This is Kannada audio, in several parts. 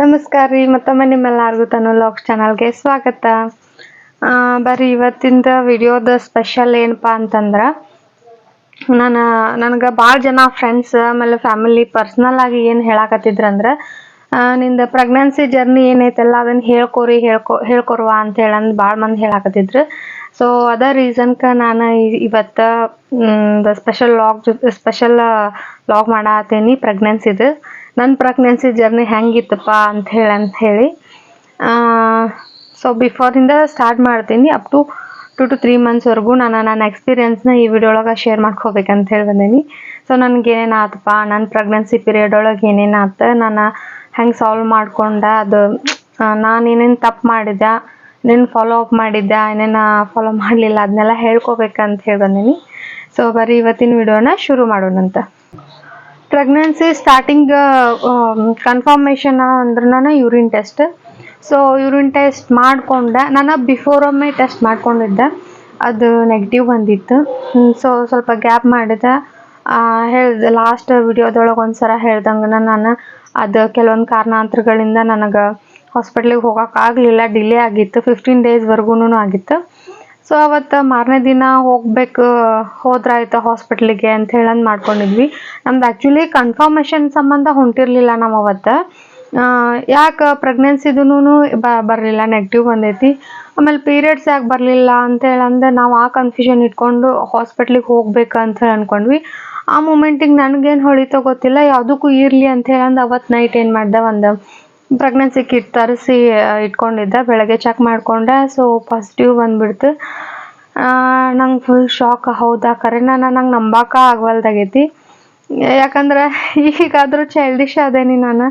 ನಮಸ್ಕಾರ ರೀ, ಮತ್ತೊಮ್ಮೆ ನಿಮ್ಮೆಲ್ಲರಿಗೂ ತನು ಲಾಕ್ಸ್ ಚಾನಲ್ಗೆ ಸ್ವಾಗತ. ಬರ್ರಿ, ಇವತ್ತಿಂದ ವಿಡಿಯೋದ ಸ್ಪೆಷಲ್ ಏನಪ್ಪ ಅಂತಂದ್ರೆ, ನಾನು, ನನಗೆ ಭಾಳ ಜನ ಫ್ರೆಂಡ್ಸ್ ಆಮೇಲೆ ಫ್ಯಾಮಿಲಿ ಪರ್ಸ್ನಲ್ ಆಗಿ ಏನು ಹೇಳಾಕತ್ತಿದ್ರಂದ್ರೆ ಅಂದ್ರ ನಿಂದ ಪ್ರೆಗ್ನೆನ್ಸಿ ಜರ್ನಿ ಏನೈತಲ್ಲ ಅದನ್ನು ಹೇಳ್ಕೊರಿ, ಹೇಳ್ಕೊ, ಹೇಳ್ಕೊರುವ ಅಂತ ಹೇಳಂದು ಭಾಳ ಮಂದಿ ಹೇಳಾಕತ್ತಿದ್ರು. ಸೊ ಅದ ರೀಸನ್ಕ ನಾನು ಇವತ್ತ ಇವತ್ತು ಸ್ಪೆಷಲ್ ಲಾಗ್ ಸ್ಪೆಷಲ್ ಲಾಗ್ ಮಾಡತ್ತೀನಿ ಪ್ರೆಗ್ನೆನ್ಸಿದು ನನ್ನ ಪ್ರೆಗ್ನೆನ್ಸಿ ಜರ್ನಿ ಹೆಂಗಿತ್ತಪ್ಪ ಅಂತ ಹೇಳಿ ಅಂತ ಹೇಳಿ ಸೊ ಬಿಫೋರಿಂದ ಸ್ಟಾರ್ಟ್ ಮಾಡ್ತೀನಿ up to two to three ಮಂತ್ಸ್ವರೆಗೂ ನಾನು ನನ್ನ ಎಕ್ಸ್ಪೀರಿಯನ್ಸ್ನ ಈ ವಿಡಿಯೋ ಒಳಗೆ ಶೇರ್ ಮಾಡ್ಕೋಬೇಕಂತ ಹೇಳಿ ಬಂದೀನಿ. ಸೊ ನನಗೆ ಏನೇನು ಆತಪ್ಪ ನನ್ನ ಪ್ರೆಗ್ನೆನ್ಸಿ ಪೀರಿಯಡ್ ಒಳಗೆ ಏನೇನು ಆತ, ನಾನು ಹೆಂಗೆ ಸಾಲ್ವ್ ಮಾಡ್ಕೊಂಡೆ, ಅದು ನಾನು ಏನೇನು ತಪ್ಪು ಮಾಡಿದ್ದೆ ಏನೇನು ಫಾಲೋ ಅಪ್ ಮಾಡಿದ್ದೆ ಏನೇನು ಫಾಲೋ ಮಾಡಲಿಲ್ಲ ಅದನ್ನೆಲ್ಲ ಹೇಳ್ಕೊಬೇಕಂತ ಹೇಳಿ ಬಂದೀನಿ. ಸೊ ಬರೀ ಇವತ್ತಿನ ವಿಡಿಯೋನ ಶುರು ಮಾಡೋಣಂತ. ಪ್ರೆಗ್ನೆನ್ಸಿ ಸ್ಟಾರ್ಟಿಂಗ್ ಕನ್ಫರ್ಮೇಷನ್ ಅಂದ್ರೆ urine test so urine test ಮಾಡಿಕೊಂಡೆ, ನಾನು ಬಿಫೋರ್ ಒಮ್ಮೆ ಟೆಸ್ಟ್ ಮಾಡ್ಕೊಂಡಿದ್ದೆ. ಅದು ನೆಗೆಟಿವ್ ಬಂದಿತ್ತು. ಸೊ ಸ್ವಲ್ಪ ಗ್ಯಾಪ್ ಮಾಡಿದೆ. ಹೇಳ್ದೆ ಲಾಸ್ಟ್ ವಿಡಿಯೋದೊಳಗೆ ಒಂದ್ಸಲ ಹೇಳ್ದಂಗೆ ನಾನು ಅದು ಕೆಲವೊಂದು ಕಾರಣಾಂತರಗಳಿಂದ ನನಗೆ ಹಾಸ್ಪಿಟ್ಲಿಗೆ ಹೋಗೋಕ್ಕಾಗಲಿಲ್ಲ ಡಿಲೇ ಆಗಿತ್ತು. ಫಿಫ್ಟೀನ್ ಡೇಸ್ವರೆಗೂ ಆಗಿತ್ತು. ಸೊ ಅವತ್ತು ಮಾರನೇ ದಿನ ಹೋಗ್ಬೇಕು, ಹೋದ್ರಾಯ್ತು ಹಾಸ್ಪಿಟ್ಲಿಗೆ ಅಂತ ಹೇಳಂದು ಮಾಡ್ಕೊಂಡಿದ್ವಿ. ನಮ್ದು ಆ್ಯಕ್ಚುಲಿ ಕನ್ಫರ್ಮೇಷನ್ ಸಂಬಂಧ ಹೊಂಟಿರಲಿಲ್ಲ ನಾವು ಅವತ್ತು. ಯಾಕೆ ಪ್ರೆಗ್ನೆನ್ಸಿದೂ ಬ, ಬರಲಿಲ್ಲ ನೆಗೆಟಿವ್ ಬಂದೈತಿ. ಆಮೇಲೆ ಪೀರಿಯಡ್ಸ್ ಯಾಕೆ ಬರಲಿಲ್ಲ ಅಂತ ಹೇಳಂದು ನಾವು ಆ ಕನ್ಫ್ಯೂಷನ್ ಇಟ್ಕೊಂಡು ಹಾಸ್ಪಿಟ್ಲಿಗೆ ಹೋಗ್ಬೇಕು ಅಂತ ಹೇಳಿ ಅಂದ್ಕೊಂಡ್ವಿ ಆ ಮೂಮೆಂಟಿಗೆ ನನಗೇನು ಹೊಳಿತೋ ಗೊತ್ತಿಲ್ಲ, ಯಾವುದಕ್ಕೂ ಇರಲಿ ಅಂತ ಹೇಳಂದು ಅವತ್ತು ನೈಟ್ ಏನು ಮಾಡ್ದೆ ಒಂದು ಪ್ರೆಗ್ನೆನ್ಸಿ ಕಿಟ್ ತರಿಸಿ ಇಟ್ಕೊಂಡಿದ್ದೆ. ಬೆಳಗ್ಗೆ ಚೆಕ್ ಮಾಡಿಕೊಂಡೆ. ಸೊ ಪಾಸಿಟಿವ್ ಬಂದ್ಬಿಡ್ತು. ನಂಗೆ ಫುಲ್ ಶಾಕ್ ಹೌದಾ? ಕರೆನ? ನಂಗೆ ನಂಬಾಕ ಆಗ್ವಲ್ದಾಗೈತಿ. ಯಾಕಂದ್ರೆ ಈಗಾದರೂ ಚೈಲ್ಡಿಶ್ ಅದೇನಿ ನಾನು.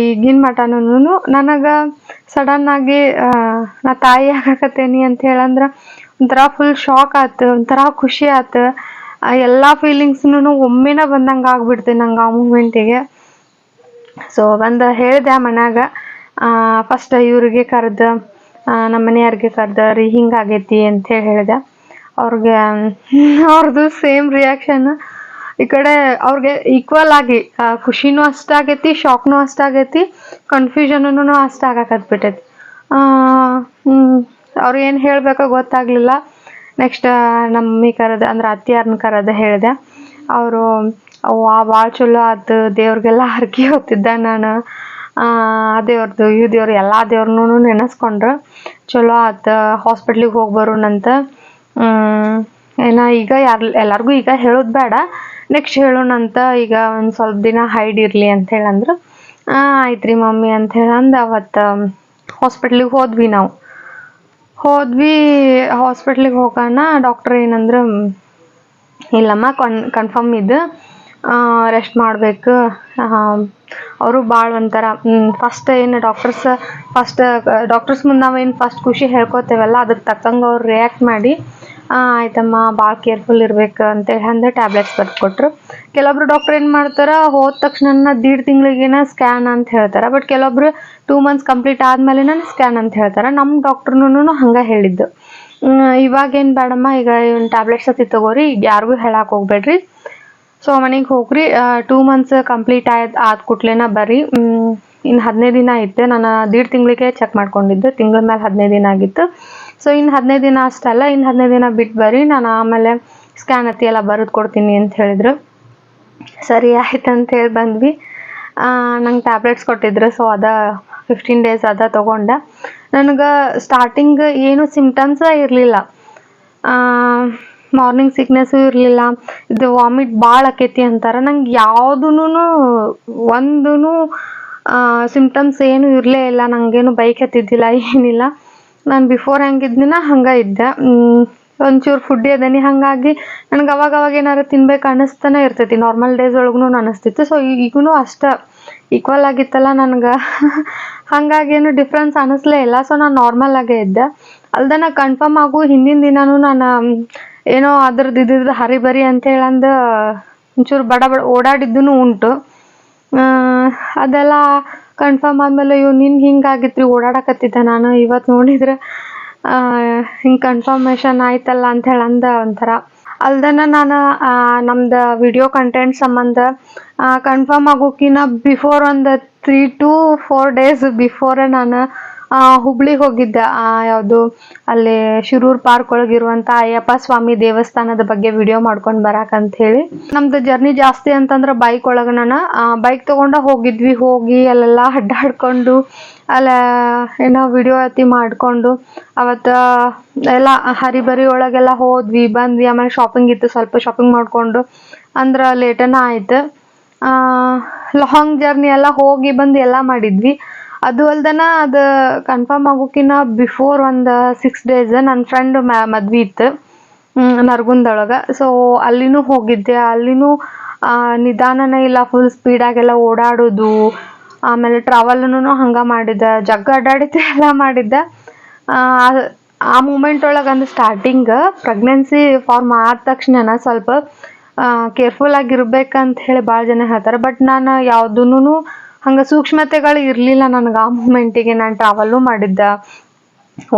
ಈಗಿನ ಮಟನೂ ನನಗೆ ಸಡನ್ನಾಗಿ ನಾ ತಾಯಿ ಆಗಕತ್ತೇನಿ ಅಂತ ಹೇಳಂದ್ರೆ ಒಂಥರ ಫುಲ್ ಶಾಕ್ ಆಯ್ತು ಒಂಥರ ಖುಷಿ ಆಯ್ತು ಎಲ್ಲ ಫೀಲಿಂಗ್ಸ್ನು ಒಮ್ಮೆನೇ ಬಂದಂಗೆ ಆಗ್ಬಿಡ್ತು ನಂಗೆ ಆ ಮೂಮೆಂಟಿಗೆ ಸೊ ಬಂದು ಹೇಳಿದೆ ಮನ್ಯಾಗ ಫಸ್ಟ್ ಇವ್ರಿಗೆ ಕರೆದ ನಮ್ಮ ಮನೆಯವ್ರಿಗೆ ಕರೆದ, ರೀ ಹಿಂಗಾಗೈತಿ ಅಂತೇಳಿ ಹೇಳಿದೆ. ಅವ್ರಿಗೆ ಅವ್ರದ್ದು ಸೇಮ್ ರಿಯಾಕ್ಷನ್ ಈ ಕಡೆ ಅವ್ರಿಗೆ ಈಕ್ವಲ್ ಆಗಿ ಖುಷಿನೂ ಅಷ್ಟಾಗೈತಿ ಶಾಕ್ನೂ ಅಷ್ಟಾಗೈತಿ ಕನ್ಫ್ಯೂಷನೂ ಅಷ್ಟು ಆಗಾಕತ್ಬಿಟ್ಟೈತಿ. ಅವ್ರು ಏನು ಹೇಳಬೇಕೋ ಗೊತ್ತಾಗಲಿಲ್ಲ. ನೆಕ್ಸ್ಟ್ ನಮ್ಮ ಮಮ್ಮಿ ಕರೆದ, ಅಂದ್ರೆ ಅತ್ತಿಯಾರನ್ನ ಕರೆದ ಹೇಳಿದೆ. ಅವರು ಅವ್ವ ಭಾಳ ಚಲೋ ಆತು ದೇವ್ರಿಗೆಲ್ಲ ಹರಕೆ ಹೊತ್ತಿದ್ದೆ ನಾನು. ಆ ದೇವ್ರದ್ದು ಈ ದೇವ್ರು ಎಲ್ಲ ದೇವ್ರನ್ನೂ ನೆನೆಸ್ಕೊಂಡ್ರು. ಚಲೋ ಆತು ಹಾಸ್ಪಿಟ್ಲಿಗೆ ಹೋಗಿ ಬರೋಣಂತ. ಏನ ಈಗ ಯಾರು, ಎಲ್ಲರಿಗೂ ಈಗ ಹೇಳೋದು ಬೇಡ. ನೆಕ್ಸ್ಟ್ ಹೇಳೋಣಂತ ಈಗ ಒಂದು ಸ್ವಲ್ಪ ದಿನ ಹೈಡ್ ಇರಲಿ ಅಂತ ಹೇಳಂದ್ರು. ಆಯ್ತು ರೀ ಮಮ್ಮಿ ಅಂತ ಹೇಳಂದು ಅವತ್ತು ಹಾಸ್ಪಿಟ್ಲಿಗೆ ಹೋದ್ವಿ ನಾವು. ಹೋದ್ವಿ, ಹಾಸ್ಪಿಟ್ಲಿಗೆ ಹೋಗೋಣ ಡಾಕ್ಟ್ರ್ ಏನಂದ್ರೆ, ಇಲ್ಲಮ್ಮ ಕನ್ ಕನ್ಫರ್ಮ್ ಇದು. ರೆಸ್ಟ್ ಮಾಡಬೇಕು. ಅವರು ಭಾಳ ಒಂಥರ ಫಸ್ಟ್ ಏನು ಡಾಕ್ಟರ್ಸ್ ಫಸ್ಟ್ ಡಾಕ್ಟರ್ಸ್ ಮುಂದೆ ನಾವೇನು ಫಸ್ಟ್ ಖುಷಿ ಹೇಳ್ಕೊತೇವಲ್ಲ ಅದಕ್ಕೆ ತಕ್ಕಂಗೆ ಅವ್ರು ರಿಯಾಕ್ಟ್ ಮಾಡಿ ಆಯ್ತಮ್ಮ ಭಾಳ ಕೇರ್ಫುಲ್ ಇರ್ಬೇಕು ಅಂತೇಳಿ ಅಂದ್ರೆ ಟ್ಯಾಬ್ಲೆಟ್ಸ್ ಬರ್ದು ಕೆಲವೊಬ್ರು ಡಾಕ್ಟರ್ ಏನು ಮಾಡ್ತಾರೆ, ಹೋದ ತಕ್ಷಣ ದೀಡ್ ತಿಂಗಳಿಗೇನ ಸ್ಕ್ಯಾನ್ ಅಂತ ಹೇಳ್ತಾರೆ ಬಟ್ ಕೆಲವೊಬ್ರು ಟೂ ಮಂತ್ಸ್ ಕಂಪ್ಲೀಟ್ ಆದ್ಮೇಲೆ ಸ್ಕ್ಯಾನ್ ಅಂತ ಹೇಳ್ತಾರೆ. ನಮ್ಮ ಡಾಕ್ಟ್ರುನು ಹಂಗೆ ಹೇಳಿದ್ದು. ಇವಾಗೇನು ಬೇಡಮ್ಮ, ಈಗ ಟ್ಯಾಬ್ಲೆಟ್ಸ್ ಅತಿ ತಗೋರಿ, ಯಾರಿಗೂ ಹೇಳಕ್ಕೆ ಹೋಗ್ಬೇಡ್ರಿ. ಸೊ ಮನೆಗೆ ಹೋಗ್ರಿ ಟೂ ಮಂತ್ಸ್ ಕಂಪ್ಲೀಟ್ ಆಯ್ತು ಆದ ಕೂಡ್ಲೇನ ಬರ್ರಿ. ಇನ್ನು ಹದಿನೈದು ದಿನ ಇತ್ತು ನಾನು ದೀಡ್ ತಿಂಗಳಿಗೆ ಚೆಕ್ ಮಾಡ್ಕೊಂಡಿದ್ದೆ. ತಿಂಗಳ ಮೇಲೆ ಹದಿನೈದು ದಿನ ಆಗಿತ್ತು. ಸೊ ಇನ್ನು ಹದಿನೈದು ದಿನ ಅಷ್ಟಲ್ಲ ಇನ್ನು ಹದಿನೈದು ದಿನ ಬಿಟ್ಟು ಬರ್ರಿ. ನಾನು ಆಮೇಲೆ ಸ್ಕ್ಯಾನ್ ಹತ್ತಿ ಎಲ್ಲ ಬರೆದು ಕೊಡ್ತೀನಿ ಅಂತ ಹೇಳಿದ್ರು. ಸರಿ, ಆಯ್ತು ಅಂತ ಹೇಳಿ ಬಂದ್ವಿ. ನಂಗೆ ಟ್ಯಾಬ್ಲೆಟ್ಸ್ ಕೊಟ್ಟಿದ್ರು. ಸೊ ಅದ ಫಿಫ್ಟೀನ್ ಡೇಸ್ ಅದ ತೊಗೊಂಡೆ. ನನಗೆ ಸ್ಟಾರ್ಟಿಂಗ್ ಏನು ಸಿಮ್ಟಮ್ಸ ಇರಲಿಲ್ಲ. ಮಾರ್ನಿಂಗ್ ಸಿಕ್ನೆಸ್ಸು ಇರಲಿಲ್ಲ. ಇದು ವಾಮಿಟ್ ಭಾಳ ಆಕೈತಿ ಅಂತಾರೆ. ನಂಗೆ ಯಾವುದೂ ಒಂದೂ ಸಿಮ್ಟಮ್ಸ್ ಏನು ಇರಲೇ ಇಲ್ಲ. ನನಗೇನು ಬೈಕ್ ಹತ್ತಿದ್ದಿಲ್ಲ, ಏನಿಲ್ಲ. ನಾನು ಬಿಫೋರ್ ಹೆಂಗಿದ್ನಿನ ಹಂಗೆ ಇದ್ದೆ. ಒಂಚೂರು ಫುಡ್ಡಿ ಅದೇನಿ. ಹಾಗಾಗಿ ನನಗೆ ಅವಾಗ ಅವಾಗ ಏನಾದ್ರು ತಿನ್ಬೇಕು ಅನ್ನಿಸ್ತಾನೆ ಇರ್ತೈತಿ. ನಾರ್ಮಲ್ ಡೇಸ್ ಒಳಗೂ ಅನ್ನಿಸ್ತಿತ್ತು. ಸೊ ಈಗೂ ಅಷ್ಟ. ಈಕ್ವಲ್ ಆಗಿತ್ತಲ್ಲ ನನಗೆ. ಹಾಗಾಗಿ ಏನು ಡಿಫ್ರೆನ್ಸ್ ಅನ್ನಿಸ್ಲೇ ಇಲ್ಲ. ಸೊ ನಾನು ನಾರ್ಮಲ್ ಆಗೇ ಇದ್ದೆ. ಅಲ್ದೆ ನಾ ಕನ್ಫರ್ಮ್ ಆಗು, ಹಿಂದಿನ ದಿನಾನು ನಾನು ಏನೋ ಅದ್ರದ್ದು ಇದ್ರದ್ದು ಹರಿಬರಿ ಅಂತ ಅಂದ ಒಂಚೂರು ಬಡ ಬಡ ಓಡಾಡಿದ್ದೂ ಉಂಟು. ಅದೆಲ್ಲ ಕನ್ಫರ್ಮ್ ಆದಮೇಲೆ ಇವ್ ನಿನ್ ಹಿಂಗಾಗಿತ್ರಿ ಓಡಾಡಕತ್ತಿದ್ದೆ ನಾನು. ಇವತ್ತು ನೋಡಿದ್ರೆ ಹಿಂಗೆ ಕನ್ಫರ್ಮೇಷನ್ ಆಯ್ತಲ್ಲ ಅಂತ ಹೇಳಂದ ಒಂಥರ. ಅಲ್ದನ ನಾನು ನಮ್ದು ವಿಡಿಯೋ ಕಂಟೆಂಟ್ ಸಂಬಂಧ ಕನ್ಫರ್ಮ್ ಆಗೋಕಿನ್ನ ಬಿಫೋರ್ ಒಂದು three two four days before ನಾನು ಹುಬ್ಳಿಗ್ ಹೋಗಿದ್ದೆ ಆ, ಯಾವುದು ಅಲ್ಲಿ ಶಿರೂರ್ ಪಾರ್ಕ್ ಒಳಗಿರುವಂತ ಅಯ್ಯಪ್ಪ ಸ್ವಾಮಿ ದೇವಸ್ಥಾನದ ಬಗ್ಗೆ ವಿಡಿಯೋ ಮಾಡ್ಕೊಂಡು ಬರಾಕಂತ ಹೇಳಿ ನಮ್ದು ಜರ್ನಿ ಜಾಸ್ತಿ ಅಂತಂದ್ರೆ ಬೈಕ್ ಒಳಗೆ ನಾನು ಬೈಕ್ ತಗೊಂಡ ಹೋಗಿದ್ವಿ ಹೋಗಿ ಅಲ್ಲೆಲ್ಲ ಅಡ್ಡಾಡ್ಕೊಂಡು ಅಲ್ಲ ಏನೋ ವಿಡಿಯೋ ಅತಿ ಮಾಡ್ಕೊಂಡು ಅವತ್ತ ಎಲ್ಲ ಹರಿಬರಿ ಒಳಗೆಲ್ಲ ಹೋದ್ವಿ ಬಂದ್ವಿ ಆಮೇಲೆ ಶಾಪಿಂಗ್ ಇತ್ತು ಸ್ವಲ್ಪ ಶಾಪಿಂಗ್ ಮಾಡ್ಕೊಂಡು ಅಂದ್ರೆ ಲೇಟನ ಆಯ್ತು. ಲಾಂಗ್ ಜರ್ನಿ ಎಲ್ಲ ಹೋಗಿ ಬಂದು ಎಲ್ಲ ಮಾಡಿದ್ವಿ. ಅದು ಅಲ್ದನ ಅದು ಕನ್ಫರ್ಮ್ ಆಗೋಕಿನ್ನ ಬಿಫೋರ್ ಒಂದು ಸಿಕ್ಸ್ ಡೇಸ್ ನನ್ನ ಫ್ರೆಂಡ್ ಮದ್ವೆ ಇತ್ತು. ನರ್ಗುಂದೊಳಗೆ. ಸೊ ಅಲ್ಲಿನೂ ಹೋಗಿದ್ದೆ. ಅಲ್ಲಿನೂ ನಿಧಾನನೇ ಇಲ್ಲ ಫುಲ್ ಸ್ಪೀಡಾಗೆಲ್ಲ ಓಡಾಡೋದು. ಆಮೇಲೆ ಟ್ರಾವೆಲ್ನು ಹಂಗೆ ಮಾಡಿದ್ದೆ ಜಗ್ಗ ಅಡ್ಡಾಡಿದ್ದೆ ಎಲ್ಲ ಮಾಡಿದ್ದೆ. ಆ, ಆ ಮೂಮೆಂಟ್ ಒಳಗೆ ಅಂದ್ರೆ ಸ್ಟಾರ್ಟಿಂಗ್ ಪ್ರೆಗ್ನೆನ್ಸಿ ಫಾರ್ಮ್ ಆದ ತಕ್ಷಣ ಸ್ವಲ್ಪ ಕೇರ್ಫುಲ್ ಆಗಿರ್ಬೇಕಂತ ಹೇಳಿ ಭಾಳ ಜನ ಹೇಳ್ತಾರೆ. ಬಟ್ ನಾನು ಯಾವುದೂ ಹಂಗೆ ಸೂಕ್ಷ್ಮತೆಗಳು ಇರಲಿಲ್ಲ ನನಗೆ ಆ ಮೂಮೆಂಟಿಗೆ ನಾನು ಟ್ರಾವೆಲ್ಲೂ ಮಾಡಿದ್ದೆ.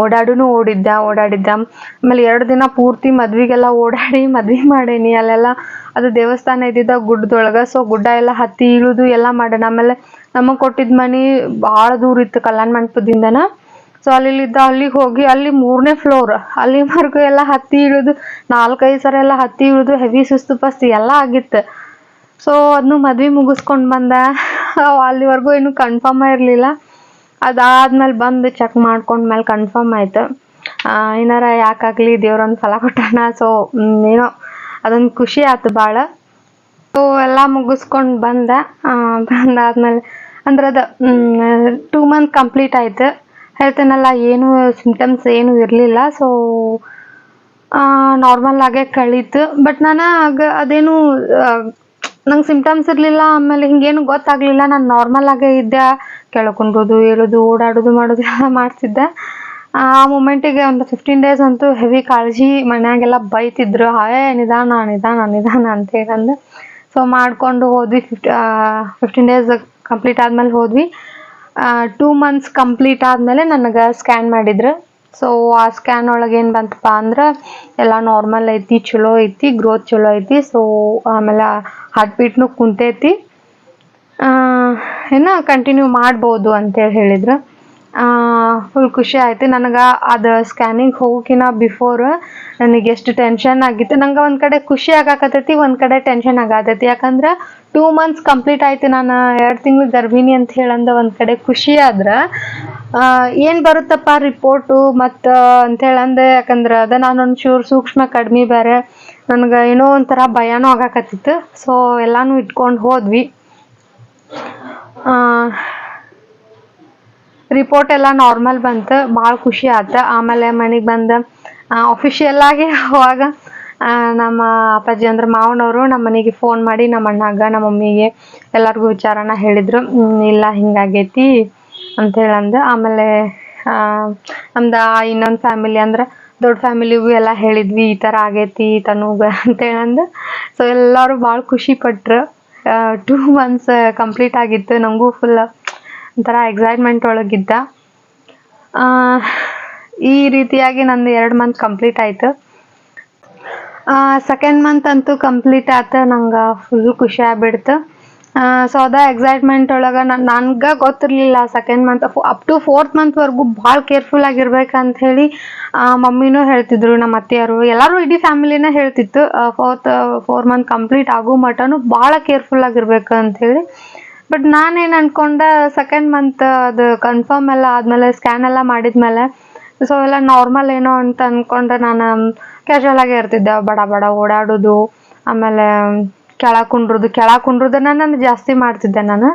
ಓಡಾಡುನು ಓಡಿದ್ದೆ, ಓಡಾಡಿದ್ದೆ. ಆಮೇಲೆ ಎರಡು ದಿನ ಪೂರ್ತಿ ಮದ್ವೆಗೆಲ್ಲ ಓಡಾಡಿ ಮದ್ವೆ ಮಾಡೇನಿ. ಅಲ್ಲೆಲ್ಲ ಅದು ದೇವಸ್ಥಾನ ಇದ್ದಿದ್ದ ಗುಡ್ಡದೊಳಗೆ. ಸೊ ಗುಡ್ಡ ಎಲ್ಲ ಹತ್ತಿ ಇಳಿದು ಎಲ್ಲ ಮಾಡೋಣ. ಆಮೇಲೆ ನಮಗೆ ಕೊಟ್ಟಿದ್ದ ಮನೆ ಭಾಳ ದೂರ ಇತ್ತು ಕಲ್ಯಾಣ ಮಂಟಪದಿಂದನ. ಸೊ ಅಲ್ಲಿದ್ದ ಅಲ್ಲಿಗೆ ಹೋಗಿ ಅಲ್ಲಿ ಮೂರನೇ ಫ್ಲೋರ್ ಅಲ್ಲಿವರೆಗೂ ಎಲ್ಲ ಹತ್ತಿ ಇಳಿದು, ನಾಲ್ಕೈದು ಸರ ಎಲ್ಲ ಹತ್ತಿ ಇಳಿದು ಹೆವಿ ಸುಸ್ತು ಪಸ್ತು ಎಲ್ಲ ಆಗಿತ್ತು. ಸೊ ಅದನ್ನು ಮದ್ವೆ ಮುಗಿಸ್ಕೊಂಡು ಬಂದೆ. ಅಲ್ಲಿವರೆಗೂ ಏನು ಕನ್ಫರ್ಮ್ ಇರಲಿಲ್ಲ. ಅದಾದ್ಮೇಲೆ ಬಂದು ಚೆಕ್ ಮಾಡ್ಕೊಂಡ್ಮೇಲೆ ಕನ್ಫರ್ಮ್ ಆಯ್ತು. ಏನಾರ ಯಾಕಾಗಲಿ ದೇವ್ರೊಂದು ಫಲ ಕೊಟ್ಟಣ. ಸೊ ಏನೋ ಅದೊಂದು ಖುಷಿ ಆಯ್ತು ಭಾಳ ಸೊ ಎಲ್ಲ ಮುಗಿಸ್ಕೊಂಡು ಬಂದೆ. ಬಂದಾದ್ಮೇಲೆ ಅಂದ್ರೆ ಅದು ಟೂ ಮಂತ್ ಕಂಪ್ಲೀಟ್ ಆಯ್ತು. ಹೇಳ್ತೇನಲ್ಲ ಏನು ಸಿಂಪ್ಟಮ್ಸ್ ಏನು ಇರಲಿಲ್ಲ. ಸೊ ನಾರ್ಮಲ್ ಆಗೇ ಕಳೀತು. ಬಟ್ ನಾನು ಆಗ ಅದೇನು ನಂಗೆ ಸಿಮ್ಟಮ್ಸ್ ಇರಲಿಲ್ಲ, ಆಮೇಲೆ ಹಿಂಗೇನು ಗೊತ್ತಾಗಲಿಲ್ಲ. ನಾನು ನಾರ್ಮಲ್ ಆಗೇ ಇದ್ದೆ, ಕೆಳಕೊಂಡೋದು ಹೇಳೋದು ಓಡಾಡೋದು, ಮಾಡೋದು ಎಲ್ಲ ಮಾಡ್ತಿದ್ದೆ. ಆ ಮೂಮೆಂಟಿಗೆ ಒಂದು ಫಿಫ್ಟೀನ್ ಡೇಸ್ ಅಂತೂ ಹೆವಿ ಕಾಳಜಿ, ಮನ್ಯಾಗೆಲ್ಲ ಬೈತಿದ್ರು. ಹಾಯೇ ನಿಧಾನ ನಿಧಾನ ನಿಧಾನ ಅಂತ ಹೇಳಂದು. ಸೊ ಮಾಡಿಕೊಂಡು ಹೋದ್ವಿ. ಫಿಫ್ಟಿ ಫಿಫ್ಟೀನ್ ಡೇಸ್ ಕಂಪ್ಲೀಟ್ ಆದಮೇಲೆ ಹೋದ್ವಿ. ಟೂ ಮಂತ್ಸ್ ಕಂಪ್ಲೀಟ್ ಆದಮೇಲೆ ನನಗೆ ಸ್ಕ್ಯಾನ್ ಮಾಡಿದ್ರು. ಸೊ ಆ ಸ್ಕ್ಯಾನ್ ಒಳಗೆ ಏನು ಬಂತಪ್ಪ ಅಂದ್ರೆ ಎಲ್ಲ ನಾರ್ಮಲ್ ಐತಿ, ಚಲೋ ಐತಿ ಗ್ರೋತ್ ಚಲೋ ಐತಿ. ಸೊ ಆಮೇಲೆ ಹಾರ್ಟ್ ಬೀಟ್ನು ಕುಂತೈತಿ. ಏನ ಕಂಟಿನ್ಯೂ ಮಾಡ್ಬೋದು ಅಂತೇಳಿ ಹೇಳಿದ್ರು. ಫುಲ್ ಖುಷಿ ಆಯ್ತು. ನನಗೆ ಅದು ಸ್ಕ್ಯಾನಿಂಗ್ ಹೋಗೋಕಿನ ಬಿಫೋರ್ ನನಗೆ ಎಷ್ಟು ಟೆನ್ಷನ್ ಆಗಿತ್ತು. ನಂಗೆ ಒಂದು ಕಡೆ ಖುಷಿ ಆಗಾಕತ್ತೈತಿ, ಒಂದು ಕಡೆ ಟೆನ್ಷನ್ ಆಗತೈತಿ ಯಾಕಂದ್ರೆ ಟೂ ಮಂತ್ಸ್ ಕಂಪ್ಲೀಟ್ ಆಯ್ತು. ನಾನು ಎರಡು ತಿಂಗಳು ಗರ್ಭಿಣಿ ಅಂತ ಹೇಳಂದ ಒಂದು ಕಡೆ ಖುಷಿ ಆದ್ರೆ ಏನು ಬರುತ್ತಪ್ಪ ರಿಪೋರ್ಟು ಮತ್ತು ಅಂತೇಳಂದೆ ಯಾಕಂದ್ರೆ ಅದ ನಾನು ಒಂಚೂರು ಸೂಕ್ಷ್ಮ ಕಡಿಮೆ ಬೇರೆ ನನಗೆ ಏನೋ ಒಂಥರ ಭಯನೂ ಆಗಾಕತ್ತಿತ್ತು. ಸೊ ಎಲ್ಲಾನು ಇಟ್ಕೊಂಡು ಹೋದ್ವಿ. ರಿಪೋರ್ಟ್ ಎಲ್ಲ ನಾರ್ಮಲ್ ಬಂತು, ಭಾಳ ಖುಷಿ ಆತ. ಆಮೇಲೆ ಮನೆಗೆ ಬಂದು ಅಫಿಷಿಯಲ್ ಆಗಿ ಅವಾಗ ನಮ್ಮ ಅಪ್ಪಾಜಿ ಅಂದ್ರೆ ಮಾವನವರು ನಮ್ಮ ಮನೆಗೆ ಫೋನ್ ಮಾಡಿ ನಮ್ಮ ಅಣ್ಣಗ ನಮ್ಮ ಮಮ್ಮಿಗೆ ಎಲ್ಲರಿಗೂ ವಿಚಾರನ ಹೇಳಿದ್ರು. ಇಲ್ಲ, ಹಿಂಗಾಗೈತಿ ಅಂತ ಹೇಳಂದ. ಆಮೇಲೆ ನಮ್ದು ಇನ್ನೊಂದು ಫ್ಯಾಮಿಲಿ ಅಂದ್ರೆ ದೊಡ್ಡ ಫ್ಯಾಮಿಲಿಗೂ ಎಲ್ಲ ಹೇಳಿದ್ವಿ, ಈ ಥರ ಆಗೈತಿ ತನೂಗ ಹೇಳಂದ. ಸೊ ಎಲ್ಲರೂ ಭಾಳ ಖುಷಿ ಪಟ್ರು. ಟೂ ಮಂತ್ಸ್ ಕಂಪ್ಲೀಟ್ ಆಗಿತ್ತು. ನಮಗೂ ಫುಲ್ ಒಂಥರ ಎಕ್ಸೈಟ್ಮೆಂಟ್ ಒಳಗಿದ್ದ. ಈ ರೀತಿಯಾಗಿ ನಂದು ಎರಡು ಮಂತ್ ಕಂಪ್ಲೀಟ್ ಆಯ್ತು. ಸೆಕೆಂಡ್ ಮಂತ್ ಅಂತೂ ಕಂಪ್ಲೀಟ್ ಆತ, ನಂಗೆ ಫುಲ್ ಖುಷಿ ಆಗ್ಬಿಡ್ತು. ಸೊ ಅದ ಎಕ್ಸೈಟ್ಮೆಂಟ್ ಒಳಗೆ ನನ್ಗೆ ಗೊತ್ತಿರಲಿಲ್ಲ second month up to fourth ಮಂತ್ವರೆಗೂ ಭಾಳ ಕೇರ್ಫುಲ್ ಆಗಿರ್ಬೇಕಂತ ಹೇಳಿ ಮಮ್ಮಿನೂ ಹೇಳ್ತಿದ್ರು, ನಮ್ಮ ಅತ್ತೆಯವರು, ಎಲ್ಲರೂ ಇಡೀ ಫ್ಯಾಮಿಲಿನೇ ಹೇಳ್ತಿತ್ತು ಫೋರ್ತ್ ಫೋರ್ ಮಂತ್ ಕಂಪ್ಲೀಟ್ ಆಗೋ ಮಟನು ಭಾಳ ಕೇರ್ಫುಲ್ ಆಗಿರ್ಬೇಕು ಅಂತ ಹೇಳಿ. ಬಟ್ ನಾನೇನು ಅನ್ಕೊಂಡೆ ಸೆಕೆಂಡ್ ಮಂತ್ ಅದು ಕನ್ಫರ್ಮ್ ಎಲ್ಲ ಆದಮೇಲೆ ಸ್ಕ್ಯಾನ್ ಎಲ್ಲ ಮಾಡಿದ್ಮೇಲೆ ಸೊ ಎಲ್ಲ ನಾರ್ಮಲ್ ಏನೋ ಅಂತ ಅನ್ಕೊಂಡೆ ನಾನು. ಕ್ಯಾಶುವಲ್ ಆಗೇ ಇರ್ತಿದ್ದೆ, ಬಡ ಬಡ ಓಡಾಡೋದು, ಆಮೇಲೆ ಕೆಳಗೆ ಕುಂಡ್ರದು. ಕೆಳಗೆ ಕುಂಡ್ರದನ್ನ ನಾನು ಜಾಸ್ತಿ ಮಾಡ್ತಿದ್ದೆ ನಾನು.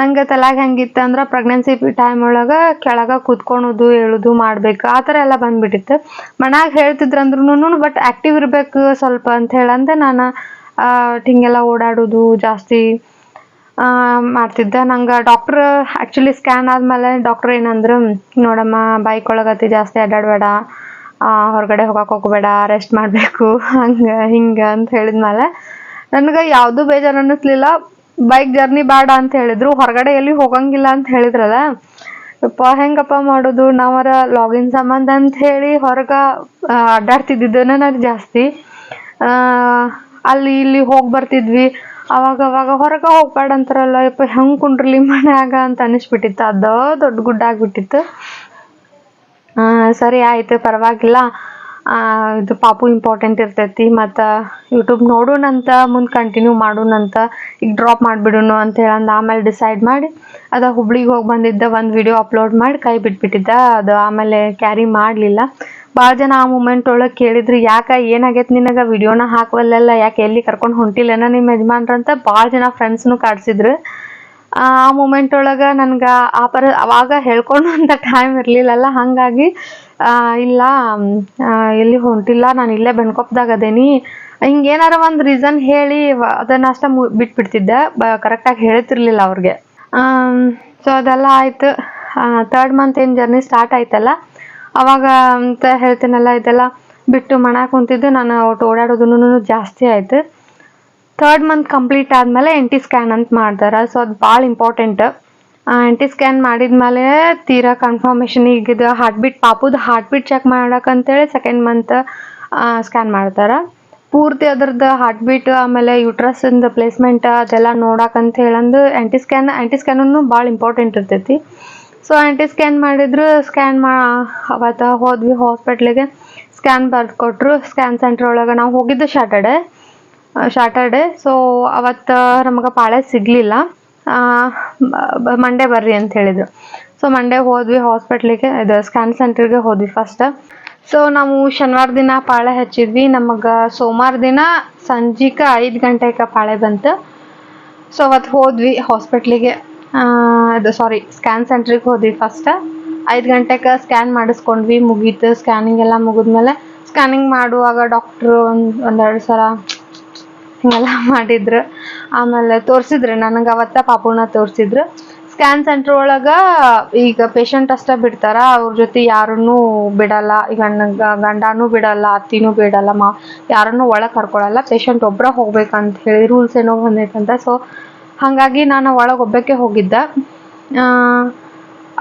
ನಂಗೆ ತಲೆಗೆ ಹೆಂಗಿತ್ತು ಅಂದ್ರೆ ಪ್ರೆಗ್ನೆನ್ಸಿ ಟೈಮ್ ಒಳಗೆ ಕೆಳಗೆ ಕೂತ್ಕೊಳೋದು, ಹೇಳೋದು, ಮಾಡ್ಬೇಕು, ಆ ಥರ ಎಲ್ಲ ಬಂದ್ಬಿಟ್ಟಿತ್ತು. ಮನ್ಯಾಗ ಹೇಳ್ತಿದ್ರು ಅಂದ್ರೂ ಬಟ್ ಆ್ಯಕ್ಟಿವ್ ಇರಬೇಕು ಸ್ವಲ್ಪ ಅಂತ ಹೇಳಂದೆ ನಾನು. ಹಿಂಗೆಲ್ಲ ಓಡಾಡೋದು ಜಾಸ್ತಿ. ಮಾಡ್ತಿದ್ದೆ. ನಂಗೆ ಡಾಕ್ಟ್ರ್ ಆ್ಯಕ್ಚುಲಿ ಸ್ಕ್ಯಾನ್ ಆದಮೇಲೆ ಡಾಕ್ಟ್ರ್ ಏನಂದ್ರು, ನೋಡಮ್ಮ ಬೈಕ್ ಒಳಗತಿ ಜಾಸ್ತಿ ಅಡ್ಡಾಡಬೇಡ ಹೊರಗಡೆ ಹೋಗಕ್ಕೆ ಹೋಗಬೇಡ ರೆಸ್ಟ್ ಮಾಡಬೇಕು, ಹಂಗೆ, ಹಿಂಗೆ ಅಂತ ಹೇಳಿದ್ಮೇಲೆ ನನಗೆ ಯಾವುದೂ ಬೇಜಾರು ಅನ್ನಿಸ್ಲಿಲ್ಲ ಬೈಕ್ ಜರ್ನಿ ಬೇಡ ಅಂತ ಹೇಳಿದ್ರು. ಹೊರಗಡೆ ಎಲ್ಲಿ ಹೋಗಂಗಿಲ್ಲ ಅಂತ ಹೇಳಿದ್ರಲ್ಲ, ಯಪ್ಪ, ಹೆಂಗಪ್ಪ ಮಾಡೋದು? ನಾವರ ಲಾಗಿನ್ ಸಂಬಂಧ ಅಂತ ಹೇಳಿ ಹೊರಗೆ ಅಡ್ಡಾಡ್ತಿದ್ದಿದ್ದೇನೆ ನಾನು ಜಾಸ್ತಿ. ಅಲ್ಲಿ ಇಲ್ಲಿ ಹೋಗಿ ಬರ್ತಿದ್ವಿ. ಅವಾಗ ಅವಾಗ ಹೊರಗೆ ಹೋಗ್ಬೇಡ ಅಂತಾರಲ್ಲ ಯಪ್ಪ ಹೆಂಗೆ ಕುಂಡ್ರಲಿ ಮನ್ಯಾಗ ಅಂತ ಅನಿಸ್ಬಿಟ್ಟಿತ್ತು. ಅದು ದೊಡ್ಡ ಗುಡ್ಡ ಆಗ್ಬಿಟ್ಟಿತ್ತು ಸರಿ ಆಯಿತು, ಪರವಾಗಿಲ್ಲ. ಇದು ಪಾಪು ಇಂಪಾರ್ಟೆಂಟ್ ಇರ್ತೈತಿ, ಮತ್ತು ಯೂಟ್ಯೂಬ್ ನೋಡೋಣಂತ ಮುಂದೆ ಕಂಟಿನ್ಯೂ ಮಾಡೋಣಂತ ಈಗ ಡ್ರಾಪ್ ಮಾಡಿಬಿಡೋಣ ಅಂತ ಹೇಳಂದು ಆಮೇಲೆ ಡಿಸೈಡ್ ಮಾಡಿ, ಅದು ಹುಬ್ಳಿಗೆ ಹೋಗಿ ಬಂದಿದ್ದ ಒಂದು ವಿಡಿಯೋ ಅಪ್ಲೋಡ್ ಮಾಡಿ ಕೈ ಬಿಟ್ಬಿಟ್ಟಿದ್ದ. ಅದು ಆಮೇಲೆ ಕ್ಯಾರಿ ಮಾಡಲಿಲ್ಲ. ಭಾಳ ಜನ ಆ ಮೂಮೆಂಟ್ ಒಳಗೆ ಕೇಳಿದ್ರು, ಯಾಕೆ ಏನಾಗೈತೆ ನಿನಗೆ? ವಿಡಿಯೋನ ಹಾಕವಲ್ಲೆಲ್ಲ ಯಾಕೆ ಎಲ್ಲಿ ಕರ್ಕೊಂಡು ಹೊಂಟಿಲ್ಲನ ನಿಮ್ಮ ಯಜಮಾನ್ರಂತ ಭಾಳ ಜನ ಫ್ರೆಂಡ್ಸ್ನು ಕಾಡ್ಸಿದ್ರು. ಆ ಮೂಮೆಂಟ್ ಒಳಗೆ ನನ್ಗೆ ಆ ಪರ ಅವಾಗ ಹೇಳ್ಕೊಳ್ಳುವಂಥ ಟೈಮ್ ಇರಲಿಲ್ಲಲ್ಲ, ಹಾಗಾಗಿ ಇಲ್ಲ ಎಲ್ಲಿ ಹೊಂಟಿಲ್ಲ, ನಾನು ಇಲ್ಲೇ ಬೆಣ್ಕೊಪ್ದಾಗ ಅದೇನಿ. ಹಿಂಗೇನಾರ ಒಂದು ರೀಸನ್ ಹೇಳಿ ಅದನ್ನು ಅಷ್ಟ ಮು, ಬಿಟ್ಬಿಡ್ತಿದ್ದೆ, ಬ ಕರೆಕ್ಟಾಗಿ ಹೇಳ್ತಿರ್ಲಿಲ್ಲ ಅವ್ರಿಗೆ. ಸೊ ಅದೆಲ್ಲ ಆಯಿತು. ತರ್ಡ್ ಮಂತ್ ಏನು ಜರ್ನಿ ಸ್ಟಾರ್ಟ್ ಆಯ್ತಲ್ಲ? ಅವಾಗ ಅಂತ ಹೇಳ್ತೀನಲ್ಲ, ಇದೆಲ್ಲ ಬಿಟ್ಟು ಮಣ ಕುಂತಿದ್ದು ನಾನು ಒಟ್ಟು ಓಡಾಡೋದೂ ಜಾಸ್ತಿ ಆಯಿತು. ಥರ್ಡ್ ಮಂತ್ ಕಂಪ್ಲೀಟ್ ಆದಮೇಲೆ ಎನ್ ಟಿ ಸ್ಕ್ಯಾನ್ ಅಂತ ಮಾಡ್ತಾರೆ ಸೊ ಅದು ಭಾಳ ಇಂಪಾರ್ಟೆಂಟ್ ಎನ್ ಟಿ ಸ್ಕ್ಯಾನ್ ಮಾಡಿದ್ಮೇಲೆ ತೀರಾ ಕನ್ಫರ್ಮೇಷನ್ ಈಗ ಇದು ಹಾರ್ಟ್ ಬೀಟ್ ಪಾಪುದು ಹಾರ್ಟ್ ಬೀಟ್ ಚೆಕ್ ಮಾಡೋಕ್ಕಂತೇಳಿ ಸೆಕೆಂಡ್ ಮಂತ್ ಸ್ಕ್ಯಾನ್ ಮಾಡ್ತಾರೆ ಪೂರ್ತಿ ಅದ್ರದ್ದು ಹಾರ್ಟ್ ಬೀಟ್ ಆಮೇಲೆ ಯುಟ್ರಸಿಂದ ಪ್ಲೇಸ್ಮೆಂಟ್ ಅದೆಲ್ಲ ನೋಡಕ್ಕಂತ ಹೇಳಂದು ಆ್ಯಂಟಿ ಸ್ಕ್ಯಾನ್ ಆ್ಯಂಟಿ ಸ್ಕ್ಯಾನೂ ಭಾಳ ಇಂಪಾರ್ಟೆಂಟ್ ಇರ್ತೈತಿ. ಸೊ ಆಂಟಿ ಸ್ಕ್ಯಾನ್ ಮಾಡಿದ್ರು ಸ್ಕ್ಯಾನ್ ಮಾ, ಅವತ್ತು ಹೋದ್ವಿ ಹಾಸ್ಪಿಟ್ಲಿಗೆ ಸ್ಕ್ಯಾನ್ ಬರ್ದು ಕೊಟ್ಟರು ಸ್ಕ್ಯಾನ್ ಸೆಂಟ್ರ್ ಒಳಗೆ ನಾವು ಹೋಗಿದ್ದು ಸ್ಯಾಟರ್ಡೆ ಸ್ಯಾಟರ್ಡೆ ಸೊ ಅವತ್ತು ನಮಗೆ ಪಾಳೆ ಸಿಗಲಿಲ್ಲ. ಮಂಡೇ ಬರ್ರಿ ಅಂತ ಹೇಳಿದ್ರು. ಸೊ ಮಂಡೇ ಹೋದ್ವಿ ಹಾಸ್ಪಿಟ್ಲಿಗೆ ಇದು ಸ್ಕ್ಯಾನ್ ಸೆಂಟ್ರಿಗೆ ಹೋದ್ವಿ ಫಸ್ಟ್ ಸೊ ನಾವು ಶನಿವಾರ ದಿನ ಪಾಳೆ ಹಚ್ಚಿದ್ವಿ. ನಮಗೆ ಸೋಮವಾರ ದಿನ ಸಂಜೆಗೆ ಐದು ಗಂಟೆಗೆ ಪಾಳೆ ಬಂತು. ಸೊ ಅವತ್ತು ಹೋದ್ವಿ ಹಾಸ್ಪಿಟ್ಲಿಗೆ ಅದು ಸಾರಿ ಸ್ಕ್ಯಾನ್ ಸೆಂಟ್ರಿಗೆ ಹೋದ್ವಿ ಫಸ್ಟ್ ಐದು ಗಂಟೆಗೆ ಸ್ಕ್ಯಾನ್ ಮಾಡಿಸ್ಕೊಂಡ್ವಿ, ಮುಗೀತು. ಸ್ಕ್ಯಾನಿಂಗ್ ಎಲ್ಲ ಮುಗಿದ್ಮೇಲೆ ಸ್ಕ್ಯಾನಿಂಗ್ ಮಾಡುವಾಗ ಡಾಕ್ಟ್ರು ಒಂದು, ಒಂದೆರಡು ಸಲ ಹಿಂಗೆಲ್ಲ ಮಾಡಿದ್ರು. ಆಮೇಲೆ ತೋರಿಸಿದ್ರು, ನನಗೆ ಅವತ್ತ ಪಾಪುನ ತೋರಿಸಿದ್ರು. ಸ್ಕ್ಯಾನ್ ಸೆಂಟ್ರ್ ಒಳಗೆ ಈಗ ಪೇಷಂಟ್ ಅಷ್ಟೇ ಬಿಡ್ತಾರ, ಅವ್ರ ಜೊತೆ ಯಾರನ್ನೂ ಬಿಡಲ್ಲ. ಈಗ ಗಂಡ, ಗಂಡನೂ ಬಿಡಲ್ಲ, ಅತ್ತಿನೂ ಬಿಡಲ್ಲ, ಮಾ, ಯಾರನ್ನೂ ಒಳಗೆ ಕರ್ಕೊಳಲ್ಲ. ಪೇಷಂಟ್ ಒಬ್ಬರ ಹೋಗ್ಬೇಕಂತ ಹೇಳಿ ರೂಲ್ಸ್ ಏನೋ ಬಂದೈತಂತ. ಸೊ ಹಾಗಾಗಿ ನಾನು ಒಳಗೆ ಒಬ್ಬಕ್ಕೆ ಹೋಗಿದ್ದೆ.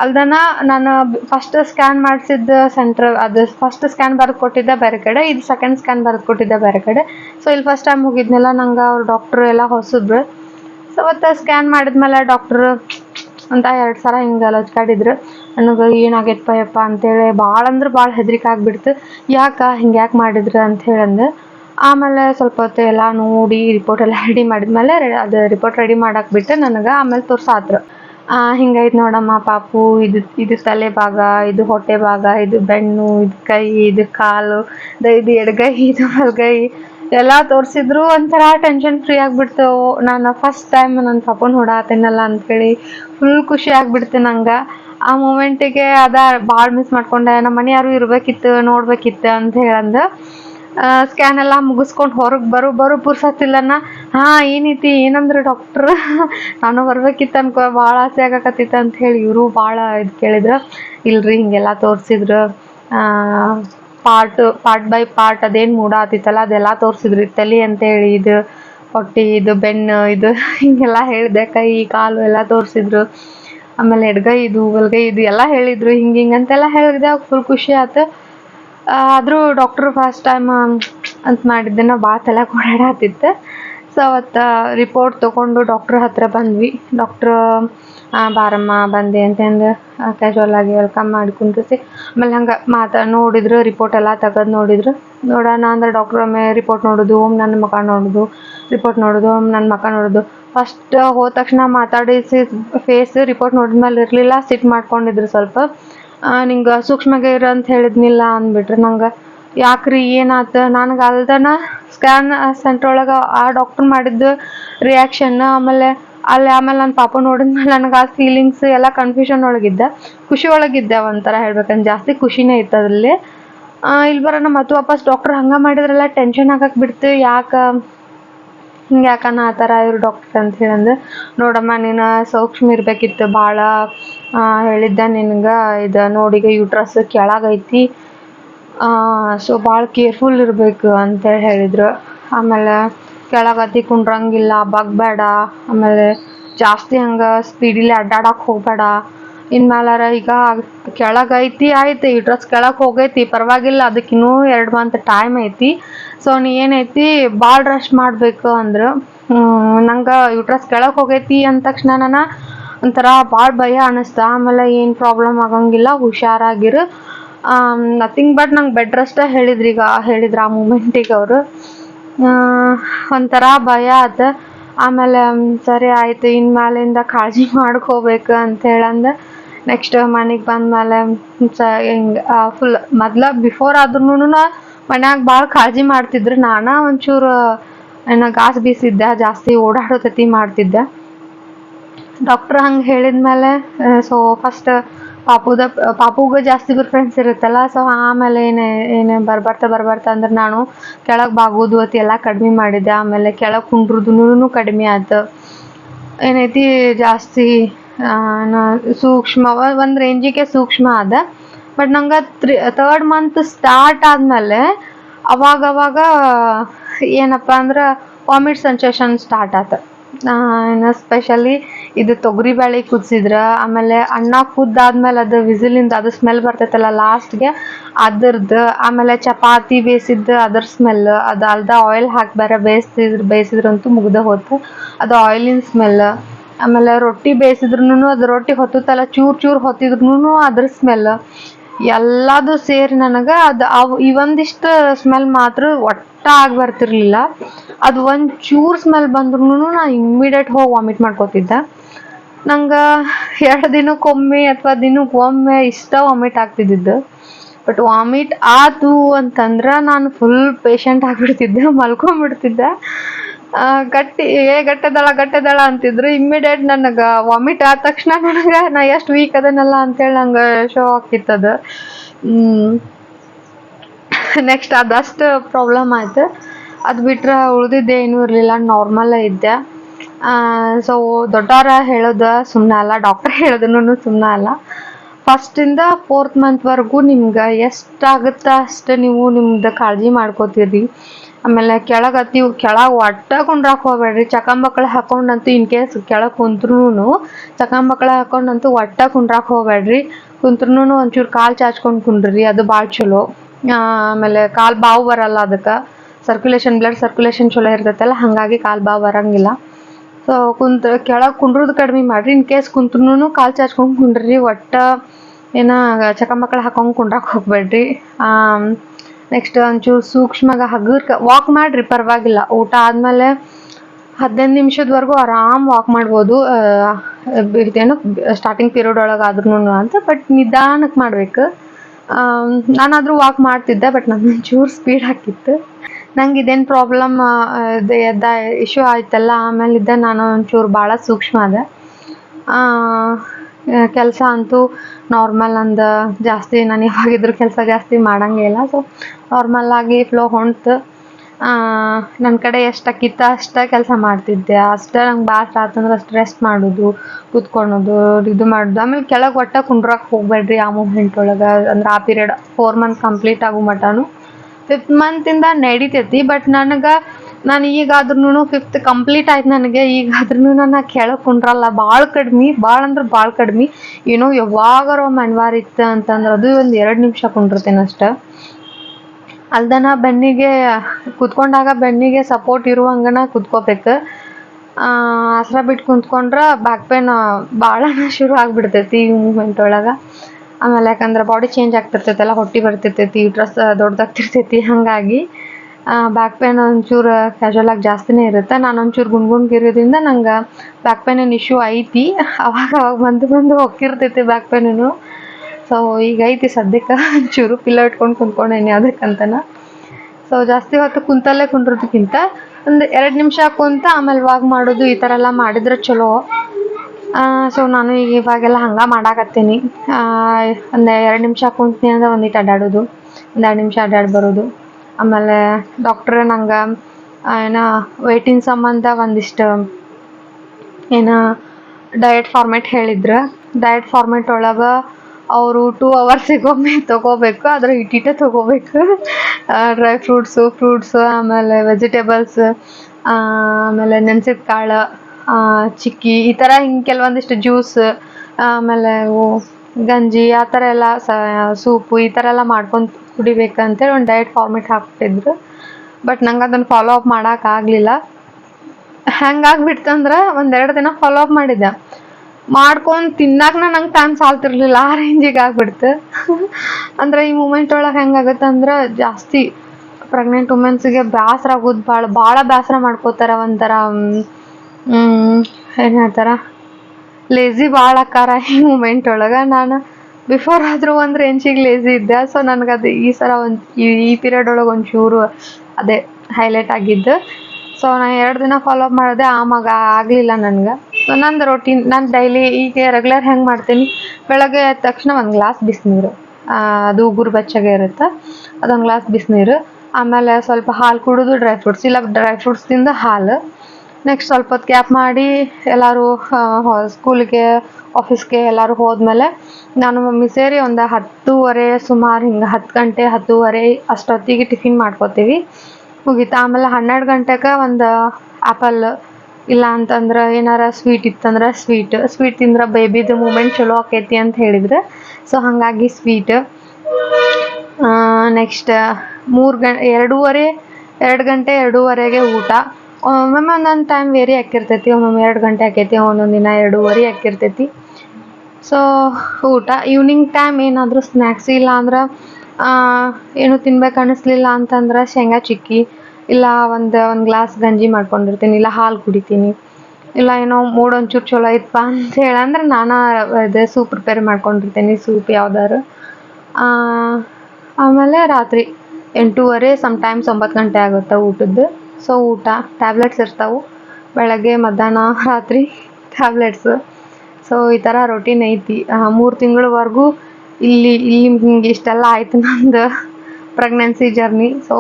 ಅಲ್ದನ ನಾನು ಫಸ್ಟ್ ಸ್ಕ್ಯಾನ್ ಮಾಡಿಸಿದ್ದ ಸೆಂಟ್ರ್ ಅದು ಫಸ್ಟ್ ಸ್ಕ್ಯಾನ್ ಬರೆದು ಕೊಟ್ಟಿದ್ದೆ ಬೇರೆ ಕಡೆ, ಇದು ಸೆಕೆಂಡ್ ಸ್ಕ್ಯಾನ್ ಬರೆದು ಕೊಟ್ಟಿದ್ದೆ ಬೇರೆ ಕಡೆ. ಸೊ ಇಲ್ಲಿ ಫಸ್ಟ್ ಟೈಮ್ ಹೋಗಿದ್ನಲ್ಲ, ನಂಗೆ ಅವ್ರು ಡಾಕ್ಟ್ರು ಎಲ್ಲ ಹೊಸದ್ರು ಸೊ ಅವತ್ತು ಸ್ಕ್ಯಾನ್ ಮಾಡಿದ್ಮೇಲೆ ಡಾಕ್ಟ್ರು ಅಂತ ಎರಡು ಸಲ ಹಿಂಗೆ ಲಚ್ಕಾಡಿದ್ರು ನನಗೆ ಏನಾಗೈತಪ್ಪ ಯಪ್ಪ ಅಂತೇಳಿ ಭಾಳ ಅಂದ್ರೆ ಭಾಳ ಹೆದರಿಕೆ ಆಗಿಬಿಡ್ತು. ಯಾಕೆ ಹಿಂಗೆ ಯಾಕೆ ಮಾಡಿದ್ರು ಅಂತ ಹೇಳಂದು. ಆಮೇಲೆ ಸ್ವಲ್ಪ ಹೊತ್ತು ಎಲ್ಲ ನೋಡಿ ರಿಪೋರ್ಟ್ ಎಲ್ಲ ರೆಡಿ ಮಾಡಿದ್ಮೇಲೆ ಅದು ರಿಪೋರ್ಟ್ ರೆಡಿ ಮಾಡಕ್ಕೆ ಬಿಟ್ಟು ನನಗೆ ಆಮೇಲೆ ತೋರ್ಸಾದ್ರು. ಹಿಂಗೈತೆ ನೋಡಮ್ಮ ಪಾಪು, ಇದು ಇದು ತಲೆ ಭಾಗ, ಇದು ಹೊಟ್ಟೆ ಭಾಗ, ಇದು ಬೆನ್ನು ಇದು ಕೈ, ಇದು ಕಾಲು ಇದು ಎಡಗೈ, ಇದು ಬಲಗೈ ಎಲ್ಲ ತೋರಿಸಿದ್ರು. ಒಂಥರ ಟೆನ್ಷನ್ ಫ್ರೀ ಆಗಿಬಿಡ್ತು. ನಾನು ಫಸ್ಟ್ ಟೈಮ್ ನನ್ನ ಪಾಪನ ಹೊಡಾತೇನಲ್ಲ ಅಂಥೇಳಿ ಫುಲ್ ಖುಷಿ ಆಗಿಬಿಡ್ತು ನಂಗೆ. ಆ ಮೂಮೆಂಟಿಗೆ ಅದ ಭಾಳ ಮಿಸ್ ಮಾಡ್ಕೊಂಡೆ. ನಮ್ಮ ಮನೆಯಾರು ಇರಬೇಕಿತ್ತು, ನೋಡ್ಬೇಕಿತ್ತು ಅಂತ ಹೇಳಂದು. ಸ್ಕ್ಯಾನ್ ಎಲ್ಲ ಮುಗಿಸ್ಕೊಂಡು ಹೊರಗೆ ಬರೋ ಬರೋ ಪುರ್ಸತ್ತಿಲ್ಲನ ಹಾಂ, ಏನೈತಿ, ಏನಂದ್ರೆ ಡಾಕ್ಟ್ರ್ ನಾನು ಬರ್ಬೇಕಿತ್ತು ಅನ್ಕೋ ಭಾಳ ಆಸೆ ಆಗಕತ್ತಿತ್ತು ಅಂತ ಹೇಳಿ ಇವರು ಭಾಳ ಇದು ಕೇಳಿದ್ರು. ಇಲ್ರಿ, ಹಿಂಗೆಲ್ಲ ತೋರಿಸಿದ್ರು. ಪಾರ್ಟ್ ಪಾರ್ಟ್ ಬೈ ಪಾರ್ಟ್ ಅದೇನು ಮೂಡ ಆತಿತ್ತಲ್ಲ, ಅದೆಲ್ಲ ತೋರಿಸಿದ್ರು. ತಲೆ ಅಂತೇಳಿ ಇದು, ಹೊಟ್ಟೆ, ಇದು ಬೆನ್ನು, ಇದು ಹಿಂಗೆಲ್ಲ ಹೇಳಿದೆ, ಕೈ, ಕಾಲು ಎಲ್ಲ ತೋರಿಸಿದ್ರು. ಆಮೇಲೆ ಎಡ್ಗೈ, ಇದು ಬಲ್ಗೈ ಇದು ಎಲ್ಲ ಹೇಳಿದ್ರು. ಹಿಂಗೆ ಹಿಂಗೆ ಅಂತೆಲ್ಲ ಹೇಳಿದೆ ಫುಲ್ ಖುಷಿ ಆಯ್ತು ಆದರೂ ಡಾಕ್ಟ್ರು ಫಸ್ಟ್ ಟೈಮ್ ಅಂತ ಮಾಡಿದ್ದೆನ ಭಾಳ ತಲೆ ಓಡಾಡತ್ತಿತ್ತು ಸೊ ಅವತ್ತು ರಿಪೋರ್ಟ್ ತೊಗೊಂಡು ಡಾಕ್ಟ್ರ್ ಹತ್ರ ಬಂದ್ವಿ. ಡಾಕ್ಟ್ರು ಬಾರಮ್ಮ ಬಂದೆ ಅಂತಂದು ಕ್ಯಾಶುವಲ್ ಆಗಿ ವೆಲ್ಕಮ್ ಮಾಡಿ ಕುಂತಿಸಿ ಆಮೇಲೆ ಹಂಗೆ ಮಾತಾ ನೋಡಿದ್ರು ರಿಪೋರ್ಟ್ ಎಲ್ಲ ತೆಗೆದು ನೋಡಿದ್ರು. ನೋಡೋಣ ಅಂದ್ರೆ ಡಾಕ್ಟ್ರ್ ಒಮ್ಮೆ ರಿಪೋರ್ಟ್ ನೋಡೋದು ಓಮ್ ನನ್ನ ಮಕ ನೋಡೋದು ರಿಪೋರ್ಟ್ ನೋಡೋದು ಓಮ್ ನನ್ನ ಮಕ ನೋಡೋದು. ಫಸ್ಟ್ ಹೋದ ತಕ್ಷಣ ಮಾತಾಡಿಸಿ ಫೇಸ್ ರಿಪೋರ್ಟ್ ನೋಡಿದ್ಮೇಲೆ ಇರಲಿಲ್ಲ ಸಿಟ್ ಮಾಡ್ಕೊಂಡಿದ್ರು ಸ್ವಲ್ಪ. ನಿಂಗೆ ಸೂಕ್ಷ್ಮಗೆ ಇರ ಅಂತ ಹೇಳಿದ್ನಿಲ್ಲ ಅಂದ್ಬಿಟ್ರು. ನಂಗೆ, ಯಾಕ್ರಿ, ಏನಾತ? ನನಗೆ ಅಲ್ದನ ಸ್ಕ್ಯಾನ್ ಸೆಂಟರ್ ಒಳಗೆ ಆ ಡಾಕ್ಟ್ರ್ ಮಾಡಿದ್ದು ರಿಯಾಕ್ಷನ್ ಆಮೇಲೆ ಅಲ್ಲಿ ಆಮೇಲೆ ನನ್ನ ಪಾಪ ನೋಡಿದ್ಮೇಲೆ ನನಗೆ ಆ ಫೀಲಿಂಗ್ಸ್ ಎಲ್ಲ ಕನ್ಫ್ಯೂಷನ್ ಒಳಗಿದ್ದೆ. ಖುಷಿ ಒಳಗಿದ್ದೆ ಒಂಥರ ಹೇಳ್ಬೇಕಂದ್ರೆ. ಜಾಸ್ತಿ ಖುಷಿನೇ ಇತ್ತು ಅದರಲ್ಲಿ. ಇಲ್ಲಿ ಬರೋಣ ಮತ್ತು ವಾಪಸ್ ಡಾಕ್ಟ್ರ್ ಹಂಗೆ ಮಾಡಿದ್ರೆಲ್ಲ ಟೆನ್ಷನ್ ಆಗಕ್ಕೆ ಬಿಡ್ತು. ಯಾಕೆ? ಹಿಂಗೆ ಯಾಕನ ಆ ಥರ ಇವ್ರು ಡಾಕ್ಟರ್ ಅಂತ ಹೇಳಂದು. ನೋಡಮ್ಮ, ನೀನು ಸೂಕ್ಷ್ಮ ಇರಬೇಕಿತ್ತು ಭಾಳ. ಹೇಳಿದ್ದೆ ನಿನ್ಗೆ ಇದು ನೋಡಿಗೆ ಯೂಟ್ರಸ್ ಕೆಳಗೈತಿ. ಸೊ ಭಾಳ ಕೇರ್ಫುಲ್ ಇರಬೇಕು ಅಂತೇಳಿ ಹೇಳಿದ್ರು. ಆಮೇಲೆ ಕೆಳಗತಿ ಕುಂಡ್ರಂಗಿಲ್ಲ, ಬಗ್ಬೇಡ. ಆಮೇಲೆ ಜಾಸ್ತಿ ಹಂಗೆ ಸ್ಪೀಡಿಲಿ ಅಡ್ಡಾಡಕ್ಕೆ ಹೋಗಬೇಡ. ಇನ್ಮೇಲಾರ ಈಗ ಕೆಳಗೆ ಐತಿ ಆಯ್ತು ಯುಟ್ರಸ್ ಕೆಳಗೆ ಹೋಗೈತಿ, ಪರವಾಗಿಲ್ಲ ಅದಕ್ಕೆ ಇನ್ನೂ ಎರಡು ಮಂತ್ ಟೈಮ್ ಐತಿ. ಸೊ ನೀ ಏನೈತಿ ಭಾಳ ರಶ್ ಮಾಡಬೇಕು ಅಂದ್ರೆ. ನಂಗೆ ಯುಟ್ರಸ್ ಕೆಳಗೆ ಹೋಗೈತಿ ಅಂದ ತಕ್ಷಣ ನಾನು ಒಂಥರ ಭಾಳ ಭಯ ಅನ್ನಿಸ್ತು ಆಮೇಲೆ ಏನು ಪ್ರಾಬ್ಲಮ್ ಆಗಂಗಿಲ್ಲ, ಹುಷಾರಾಗಿರು. ನಥಿಂಗ್ ಬಟ್ ನಂಗೆ ಬೆಡ್ ಹೇಳಿದ್ರು ಈಗ, ಹೇಳಿದ್ರು ಆ ಮೂಮೆಂಟಿಗೆ ಅವರು. ಒಂಥರ ಭಯ ಆತು ಆಮೇಲೆ ಸರಿ ಆಯಿತು ಮ್ಯಾಲಿಂದ ಕಾಳಜಿ ಮಾಡ್ಕೋಬೇಕು ಅಂತ ಹೇಳಂದ. ನೆಕ್ಸ್ಟ್ ಮನೆಗೆ ಬಂದಮೇಲೆ, ಸ, ಹಿಂಗೆ ಫುಲ್ ಮೊದ್ಲು ಬಿಫೋರ್ ಆದ್ರೂ ಮನ್ಯಾಗ ಭಾಳ ಕಾಳಜಿ ಮಾಡ್ತಿದ್ರು. ನಾನು ಒಂಚೂರು, ಏನೋ ಗಾಸ್ ಬೀಸಿದ್ದೆ ಜಾಸ್ತಿ ಓಡಾಡೋತತಿ ಮಾಡ್ತಿದ್ದೆ. ಡಾಕ್ಟ್ರ್ ಹಂಗೆ ಹೇಳಿದ್ಮೇಲೆ ಸೊ ಫಸ್ಟ್ ಪಾಪುದ, ಪಾಪುಗೆ ಜಾಸ್ತಿ ಪ್ರಿಫರೆನ್ಸ್ ಇರುತ್ತಲ್ಲ ಸೊ ಆಮೇಲೆ ಏನೇ ಏನೇ ಬರ್ಬರ್ತಾ ಬರ್ಬರ್ತಾ ಅಂದ್ರೆ ನಾನು ಕೆಳಗೆ ಬಾಗೋದು ಅತಿ ಎಲ್ಲ ಕಡಿಮೆ ಮಾಡಿದ್ದೆ ಆಮೇಲೆ ಕೆಳಗೆ ಕುಂಡ್ರದೂ ಕಡಿಮೆ ಆಯ್ತು ಏನೈತಿ ಜಾಸ್ತಿ ಸೂಕ್ಷ್ಮ ಒಂದು ರೇಂಜಿಗೆ ಸೂಕ್ಷ್ಮ ಅದ ಬಟ್ ನಂಗೆ ತ್ರಿ ತರ್ಡ್ ಮಂತ್ ಸ್ಟಾರ್ಟ್ ಆದಮೇಲೆ ಅವಾಗ ಏನಪ್ಪ ಅಂದ್ರೆ ವಾಮಿಟ್ ಸೆನ್ಸೇಷನ್ ಸ್ಟಾರ್ಟ್ ಆತ. ಇನ್ನು ಸ್ಪೆಷಲಿ ಇದು ತೊಗರಿ ಬೇಳೆ ಕುದಿಸಿದ್ರ, ಆಮೇಲೆ ಅನ್ನ ಕುದ್ದಾದ್ಮೇಲೆ ಅದು ವಿಸಿಲಿಂದ ಅದು ಸ್ಮೆಲ್ ಬರ್ತೈತಲ್ಲ ಲಾಸ್ಟ್ಗೆ ಅದರದ್ದು, ಆಮೇಲೆ ಚಪಾತಿ ಬೇಯಿಸಿದ್ದು ಅದರ ಸ್ಮೆಲ್ ಅದು ಅಲ್ದ ಆಯಿಲ್ ಹಾಕಿ ಬೇರೆ ಬೇಯಿಸಿದ್ರು ಬೇಯಿಸಿದ್ರಂತೂ ಮುಗ್ದ ಹೋತು. ಅದು ಆಯಿಲಿನ ಸ್ಮೆಲ್ ಆಮೇಲೆ ರೊಟ್ಟಿ ಬೇಯಿಸಿದ್ರು ಅದು ರೊಟ್ಟಿ ಹೊತ್ತಲ್ಲ ಚೂರು ಚೂರು ಹೊತ್ತಿದ್ರು ಅದ್ರ ಸ್ಮೆಲ್ ಎಲ್ಲದು ಸೇರಿ ನನಗೆ ಅದು ಅವು ಇವೊಂದಿಷ್ಟು ಸ್ಮೆಲ್ ಮಾತ್ರ ಒಟ್ಟ ಆಗಿ ಬರ್ತಿರ್ಲಿಲ್ಲ. ಅದು ಒಂದು ಚೂರು ಸ್ಮೆಲ್ ಬಂದ್ರೂ ನಾ ಇಮ್ಮಿಡಿಯೇಟ್ ಹೋಗಿ ವಾಮಿಟ್ ಮಾಡ್ಕೋತಿದ್ದೆ. ನಂಗೆ ಎರಡು ದಿನಕ್ಕೊಮ್ಮೆ ಅಥವಾ ದಿನಕ್ಕೊಮ್ಮೆ ಇಷ್ಟ ವಾಮಿಟ್ ಆಗ್ತಿದ್ದಿದ್ದು. ಬಟ್ ವಾಮಿಟ್ ಆತು ಅಂತಂದ್ರೆ ನಾನು ಫುಲ್ ಪೇಷಂಟ್ ಆಗಿಬಿಡ್ತಿದ್ದೆ ಮಲ್ಕೊಂಬಿಡ್ತಿದ್ದೆ. ಆ, ಗಟ್ಟಿ ಏ ಗಟ್ಟದಳ ಗಟ್ಟದಳ ಅಂತಿದ್ರು. ಇಮ್ಮಿಡಿಯೇಟ್ ನನಗೆ ವಾಮಿಟ್ ಆದ ತಕ್ಷಣ ನನಗೆ ನಾ ಎಷ್ಟು ವೀಕ್ ಅದನ್ನಲ್ಲ ಅಂತೇಳಿ ನಂಗೆ ಶೋ ಆಗ್ತಿತ್ತದು. ನೆಕ್ಸ್ಟ್ ಅದಷ್ಟು ಪ್ರಾಬ್ಲಮ್ ಆಯ್ತು. ಅದು ಬಿಟ್ಟರೆ ಉಳಿದಿದ್ದೆ ಏನೂ ಇರಲಿಲ್ಲ ನಾರ್ಮಲ್ಲೇ ಇದ್ದೆ. ಸೊ ದೊಡ್ಡವರ ಹೇಳೋದ ಸುಮ್ಮನೆ ಅಲ್ಲ ಡಾಕ್ಟರ್ ಹೇಳೋದನ್ನು ಸುಮ್ಮನೆ ಅಲ್ಲ. ಫಸ್ಟಿಂದ ಫೋರ್ತ್ ಮಂತ್ವರೆಗೂ ನಿಮ್ಗೆ ಎಷ್ಟಾಗುತ್ತೆ ಅಷ್ಟು ನೀವು ನಿಮ್ದು ಕಾಳಜಿ ಮಾಡ್ಕೋತೀರಿ. ಆಮೇಲೆ ಕೆಳಗೆ ಅತಿ, ಕೆಳಗೆ ಒಟ್ಟ ಹಾಕೋಬೇಡ್ರಿ ಹೋಗ್ಬೇಡ್ರಿ. ಚಕಂಬಕ್ಕಳ ಹಾಕೊಂಡಂತೂ ಇನ್ ಕೇಸ್ ಕೆಳಗೆ ಕುಂತ್ರೂ ಚಕಂಬಕ್ಕಳ ಹಾಕೊಂಡಂತೂ ಒಟ್ಟ ಕುಂಡ್ರಾಕ್ ಹೋಗ್ಬೇಡ್ರಿ. ಕುಂತ್ರೂ ಒಂಚೂರು ಕಾಲು ಚಾಚ್ಕೊಂಡು ಕುಂಡ್ರಿ, ಅದು ಭಾಳ ಚಲೋ. ಆಮೇಲೆ ಕಾಲು ಬಾವು ಬರಲ್ಲ ಅದಕ್ಕೆ. ಸರ್ಕ್ಯುಲೇಷನ್ ಬ್ಲಡ್ ಸರ್ಕ್ಯುಲೇಷನ್ ಚಲೋ ಇರ್ತೈತಲ್ಲ, ಹಾಗಾಗಿ ಕಾಲು ಬಾವು ಬರಂಗಿಲ್ಲ. ಕುಂತ, ಕೆಳಗೆ ಕುಂಡ್ರದು ಕಡಿಮೆ ಮಾಡ್ರಿ, ಇನ್ ಕೇಸ್ ಕುಂತ್ರೂ ಕಾಲು ಚಾಚ್ಕೊಂಡು ಕುಂಡ್ರಿ, ಒಟ್ಟ ಏನ ಚಕಮಕಳ ಹಾಕೊಂಡು ಕುಂಡ್ರಕ್ಕೆ ಹೋಗ್ಬೇಡ್ರಿ. ನೆಕ್ಸ್ಟ್ ಒಂಚೂರು ಸೂಕ್ಷ್ಮಗ ಹಗುರ್ಕ ವಾಕ್ ಮಾಡ್ರಿ, ಪರವಾಗಿಲ್ಲ. ಊಟ ಆದಮೇಲೆ ಹದಿನೈದು ನಿಮಿಷದವರೆಗೂ ಆರಾಮ್ ವಾಕ್ ಮಾಡ್ಬೋದು. ಏನು ಸ್ಟಾರ್ಟಿಂಗ್ ಪೀರಿಯಡ್ ಒಳಗೆ ಆದ್ರೂ ಅಂತ ಬಟ್ ನಿಧಾನಕ್ಕೆ ಮಾಡ್ಬೇಕು. ನಾನಾದರೂ ವಾಕ್ ಮಾಡ್ತಿದ್ದೆ ಬಟ್ ನನ್ನ ಒಂಚೂರು ಸ್ಪೀಡ್ ಹಾಕಿತ್ತು. ನಂಗೆ ಇದೇನು ಪ್ರಾಬ್ಲಮ್ ಎದ್ದ ಇಶ್ಯೂ ಆಯ್ತಲ್ಲ ಆಮೇಲಿದ್ದ ನಾನು ಒಂಚೂರು ಭಾಳ ಸೂಕ್ಷ್ಮ ಅದ. ಕೆಲಸ ಅಂತೂ ನಾರ್ಮಲ್ ಅಂದ ಜಾಸ್ತಿ, ನಾನು ಯಾವಾಗಿದ್ರು ಕೆಲಸ ಜಾಸ್ತಿ ಮಾಡಂಗೇ ಇಲ್ಲ. ಸೊ ನಾರ್ಮಲ್ ಆಗಿ ಫ್ಲೋ ಹೊಂಟು. ನನ್ನ ಕಡೆ ಎಷ್ಟು ಅಕ್ಕಿತ್ತ ಅಷ್ಟೇ ಕೆಲಸ ಮಾಡ್ತಿದ್ದೆ. ಅಷ್ಟೇ ನಂಗೆ ಭಾಳ ಆತಂದ್ರೆ ಅಷ್ಟು ರೆಸ್ಟ್ ಮಾಡೋದು ಕೂತ್ಕೊಳೋದು ಇದು ಮಾಡೋದು. ಆಮೇಲೆ ಕೆಳಗೆ ಒಟ್ಟ ಕುಂಡ್ರಕ್ಕೆ ಹೋಗ್ಬೇಡ್ರಿ ಆ ಮೂಮೆಂಟ್ ಒಳಗೆ. ಅಂದ್ರೆ ಆ ಪೀರಿಯಡ್ ಫೋರ್ ಮಂತ್ ಕಂಪ್ಲೀಟ್ ಆಗೋ ಮಟನು. ಫಿಫ್ತ್ ಮಂತಿಂದ ನಡೀತೈತಿ ಬಟ್ ನನಗೆ ನಾನು ಈಗಾದ್ರೂ ಫಿಫ್ತ್ ಕಂಪ್ಲೀಟ್ ಆಯ್ತು ನನಗೆ. ಈಗಾದ್ರೂ ನಾನು ಕೆಳಗೆ ಕುಂಡ್ರಲ್ಲ ಭಾಳ ಕಡ್ಮೆ ಭಾಳ ಅಂದ್ರೆ ಭಾಳ ಕಡ್ಮೆ. ಏನೋ ಯಾವಾಗಾರ ಒಮ್ಮೆ ಇತ್ತು ಅಂತಂದ್ರೆ ಅದು ಒಂದು ಎರಡು ನಿಮಿಷ ಕುಂಡಿರ್ತೇನೆ ಅಷ್ಟೆ. ಅಲ್ದನ ಬೆನ್ನಿಗೆ, ಕುತ್ಕೊಂಡಾಗ ಬೆನ್ನಿಗೆ ಸಪೋರ್ಟ್ ಇರುವಂಗನ ಕುತ್ಕೋಬೇಕು. ಆಸರ ಬಿಟ್ಟು ಕುಂತ್ಕೊಂಡ್ರೆ ಬ್ಯಾಕ್ ಪೇನ್ ಭಾಳನ ಶುರು ಆಗ್ಬಿಡ್ತೈತಿ ಈ ಮೂಮೆಂಟ್ ಒಳಗೆ. ಆಮೇಲೆ ಯಾಕಂದ್ರೆ ಬಾಡಿ ಚೇಂಜ್ ಆಗ್ತಿರ್ತೈತಲ್ಲ, ಹೊಟ್ಟೆ ಬರ್ತಿರ್ತೈತಿ ಡ್ರೆಸ್ ದೊಡ್ಡದಾಗ್ತಿರ್ತೈತಿ, ಹಾಗಾಗಿ ಬ್ಯಾಕ್ ಪೇನ್ ಒಂಚೂರು ಕ್ಯಾಶುವಲ್ ಆಗಿ ಜಾಸ್ತಿನೇ ಇರುತ್ತೆ. ನಾನು ಒಂಚೂರು ಗುಣ್ಗುಣ್ಗಿರೋದ್ರಿಂದ ನಂಗೆ ಬ್ಯಾಕ್ ಪೇನ್ ಏನು ಇಶ್ಯೂ ಐತಿ. ಅವಾಗ ಅವಾಗ ಬಂದು ಬಂದು ಹೊಕ್ಕಿರ್ತೈತಿ ಬ್ಯಾಕ್ ಪೇನು ಸೊ ಈಗ ಐತಿ ಸದ್ಯಕ್ಕೆ. ಒಂಚೂರು ಪಿಲ್ಲ ಇಟ್ಕೊಂಡು ಕುಂತ್ಕೊಂಡೇನಿ ಅದಕ್ಕಂತನ. ಸೊ ಜಾಸ್ತಿ ಹೊತ್ತು ಕುಂತಲ್ಲೇ ಕುಂಡ್ರೋದಕ್ಕಿಂತ ಒಂದು ಎರಡು ನಿಮಿಷ ಕುಂತ ಆಮೇಲೆ ವಾಗ್ ಮಾಡೋದು ಈ ಥರ ಎಲ್ಲ ಮಾಡಿದ್ರೆ ಚಲೋ. ಸೊ ನಾನು ಈಗ ಇವಾಗೆಲ್ಲ ಹಂಗೆ ಮಾಡಾಕತ್ತೀನಿ. ಒಂದು ಎರಡು ನಿಮಿಷ ಕುಂತೀನಿ ಅಂದ್ರೆ ಒಂದಿಟ್ಟು ಅಡ್ಡಾಡೋದು. ಒಂದು ಎರಡು ನಿಮಿಷ ಅಡ್ಡಾಡಿ ಬರೋದು. ಆಮೇಲೆ ಡಾಕ್ಟ್ರ್ ನಂಗೆ ಏನ ವೆಯ್ಟಿನ ಸಂಬಂಧ ಒಂದಿಷ್ಟು, ಏನ ಡಯಟ್ ಫಾರ್ಮೆಟ್ ಹೇಳಿದ್ರು. ಡಯಟ್ ಫಾರ್ಮೆಟ್ ಒಳಗೆ ಅವರು ಟೂ ಅವರ್ಸಿಗೊಮ್ಮೆ ತೊಗೋಬೇಕು. ಅದ್ರ ಇಟ್ಟಿಟ್ಟೆ ತೊಗೋಬೇಕು. ಡ್ರೈ ಫ್ರೂಟ್ಸು ಫ್ರೂಟ್ಸು ಆಮೇಲೆ ವೆಜಿಟೇಬಲ್ಸ್ ಆಮೇಲೆ ನೆನ್ಸಿದ ಕಾಳು ಚಿಕ್ಕಿ, ಈ ಥರ ಹಿಂಗೆ ಕೆಲವೊಂದಿಷ್ಟು ಜ್ಯೂಸ್ ಆಮೇಲೆ ಗಂಜಿ, ಆ ಥರ ಎಲ್ಲ ಸೂಪು ಈ ಥರ ಎಲ್ಲ ಮಾಡ್ಕೊಂಡು ಕುಡಿಬೇಕಂತೇಳಿ ಒಂದು ಡಯಟ್ ಫಾರ್ಮೆಟ್ ಹಾಕ್ಬಿಟ್ಟಿದ್ರು ಬಟ್ ನಂಗೆ ಅದನ್ನು ಫಾಲೋ ಅಪ್ ಮಾಡೋಕ್ಕಾಗಲಿಲ್ಲ ಹೆಂಗಾಗ್ಬಿಡ್ತಂದ್ರೆ ಒಂದೆರಡು ದಿನ ಫಾಲೋ ಅಪ್ ಮಾಡಿದ್ದೆ. ಮಾಡ್ಕೊಂಡು ತಿನ್ನಾಕ ನಂಗೆ ಟೈಮ್ ಸಾಲ್ತಿರ್ಲಿಲ್ಲ. ಆ ರೇಂಜಿಗೆ ಆಗ್ಬಿಡ್ತು. ಅಂದ್ರೆ ಈ ಮೂಮೆಂಟ್ ಒಳಗೆ ಹೆಂಗಾಗತ್ತೆ ಅಂದ್ರೆ ಜಾಸ್ತಿ ಪ್ರೆಗ್ನೆಂಟ್ ವುಮೆನ್ಸಿಗೆ ಬೇಸರ ಆಗೋದು ಭಾಳ ಭಾಳ ಬೇಸರ ಮಾಡ್ಕೋತಾರೆ ಒಂಥರ ಏನು ಹೇಳ್ತಾರ ಲೇಜಿ ಭಾಳ ಆಕಾರ ಈ ಮೂಮೆಂಟ್ ಒಳಗೆ. ನಾನು ಬಿಫೋರ್ ಆದರೂ ಒಂದು ರೇಂಜಿಗೆ ಲೇಜಿ ಇದ್ದೆ. ಸೊ ನನಗೆ ಅದು ಈ ಸಲ ಒಂದು, ಈ ಪೀರಿಯಡ್ ಒಳಗೆ ಒಂಚೂರು ಅದೇ ಹೈಲೈಟ್ ಆಗಿದ್ದು. ಸೊ ನಾನು ಎರಡು ದಿನ ಫಾಲೋ ಅಪ್ ಮಾಡಿದೆ. ಆಮಾಗ ಆಗಲಿಲ್ಲ ನನಗೆ. ಸೊ ನಂದು ರೊಟೀನ್ ನಾನು ಡೈಲಿ ಈಗ ರೆಗ್ಯುಲರ್ ಹೆಂಗೆ ಮಾಡ್ತೀನಿ? ಬೆಳಗ್ಗೆ ಎದ್ದ ತಕ್ಷಣ ಒಂದು ಗ್ಲಾಸ್ ಬಿಸಿನೀರು. ಅದು ಉಗುರು ಬೆಚ್ಚಗೆ ಇರುತ್ತೆ. ಅದೊಂದು ಗ್ಲಾಸ್ ಬಿಸಿನೀರು. ಆಮೇಲೆ ಸ್ವಲ್ಪ ಹಾಲು ಕುಡಿದು ಡ್ರೈ ಫ್ರೂಟ್ಸ್ ಇಲ್ಲ ಡ್ರೈ ಫ್ರೂಟ್ಸ್ದಿಂದ ಹಾಲು. ನೆಕ್ಸ್ಟ್ ಸ್ವಲ್ಪ ಹೊತ್ತು ಗ್ಯಾಪ್ ಮಾಡಿ ಎಲ್ಲರೂ ಸ್ಕೂಲ್ಗೆ ಆಫೀಸ್ಗೆ ಎಲ್ಲರೂ ಹೋದ್ಮೇಲೆ ನಾನು ಮಮ್ಮಿ ಸೇರಿ ಒಂದು ಹತ್ತೂವರೆ, ಸುಮಾರು ಹಿಂಗೆ ಹತ್ತು ಗಂಟೆ, ಹತ್ತೂವರೆ ಅಷ್ಟೊತ್ತಿಗೆ ಟಿಫಿನ್ ಮಾಡ್ಕೋತೀವಿ. ಮುಗೀತು. ಆಮೇಲೆ ಹನ್ನೆರಡು ಗಂಟೆಗೆ ಒಂದು ಆ್ಯಪಲ್ ಇಲ್ಲ ಅಂತಂದ್ರೆ ಏನಾರ ಸ್ವೀಟ್ ಇತ್ತಂದ್ರೆ ಸ್ವೀಟ್ ಸ್ವೀಟ್ ತಿಂದ್ರೆ ಬೇಬಿದು ಮೂಮೆಂಟ್ ಚಲೋ ಆಕೈತಿ ಅಂತ ಹೇಳಿದ್ರು. ಸೊ ಹಾಗಾಗಿ ಸ್ವೀಟ್ ನೆಕ್ಸ್ಟ್ ಮೂರು ಗಂ, ಎರಡೂವರೆ, ಎರಡು ಗಂಟೆ ಎರಡೂವರೆಗೆ ಊಟ. ಒಮ್ಮೊಮ್ಮೆ ಒಂದೊಂದು ಟೈಮ್ ವೇರಿ ಆಕಿರ್ತೈತಿ ಒಮ್ಮೊಮ್ಮೆ ಎರಡು ಗಂಟೆ ಆಕೈತಿ, ಒಂದೊಂದು ದಿನ ಎರಡೂವರೆ ಆಕಿರ್ತೈತಿ. ಸೊ ಊಟ ಈವ್ನಿಂಗ್ ಟೈಮ್ ಏನಾದರೂ ಸ್ನ್ಯಾಕ್ಸ್ ಇಲ್ಲ ಅಂದ್ರೆ ಏನು ತಿನ್ಬೇಕು ಅನಿಸ್ಲಿಲ್ಲ ಅಂತಂದ್ರೆ ಶೇಂಗಾ ಚಿಕ್ಕಿ, ಇಲ್ಲ ಒಂದು ಒಂದು ಗ್ಲಾಸ್ ಗಂಜಿ ಮಾಡ್ಕೊಂಡಿರ್ತೀನಿ, ಇಲ್ಲ ಹಾಲು ಕುಡಿತೀನಿ, ಇಲ್ಲ ಏನೋ ಮೂಡ್ ಒಂಚೂರು ಚಲೋ ಇತ್ತಪ್ಪ ಅಂತ ಹೇಳಂದ್ರೆ ನಾನು ಇದು ಸೂಪ್ ಪ್ರಿಪೇರ್ ಮಾಡ್ಕೊಂಡಿರ್ತೀನಿ ಸೂಪ್ ಯಾವ್ದಾರು ಆಮೇಲೆ ರಾತ್ರಿ ಎಂಟೂವರೆ ಸಮ್ಟೈಮ್ಸ್ ಒಂಬತ್ತು ಗಂಟೆ ಆಗುತ್ತೆ ಊಟದ್ದು. ಸೊ ಊಟ ಟ್ಯಾಬ್ಲೆಟ್ಸ್ ಇರ್ತಾವು. ಬೆಳಗ್ಗೆ, ಮಧ್ಯಾಹ್ನ, ರಾತ್ರಿ ಟ್ಯಾಬ್ಲೆಟ್ಸ್ ಸೊ ಈ ಥರ ರೊಟೀನ್ ಐತಿ. ಮೂರು ತಿಂಗಳವರೆಗೂ ಇಲ್ಲಿ ಇಲ್ಲಿ ಹಿಂಗೆ ಇಷ್ಟೆಲ್ಲ ಆಯ್ತು ನಂದು ಪ್ರೆಗ್ನೆನ್ಸಿ ಜರ್ನಿ ಸೊ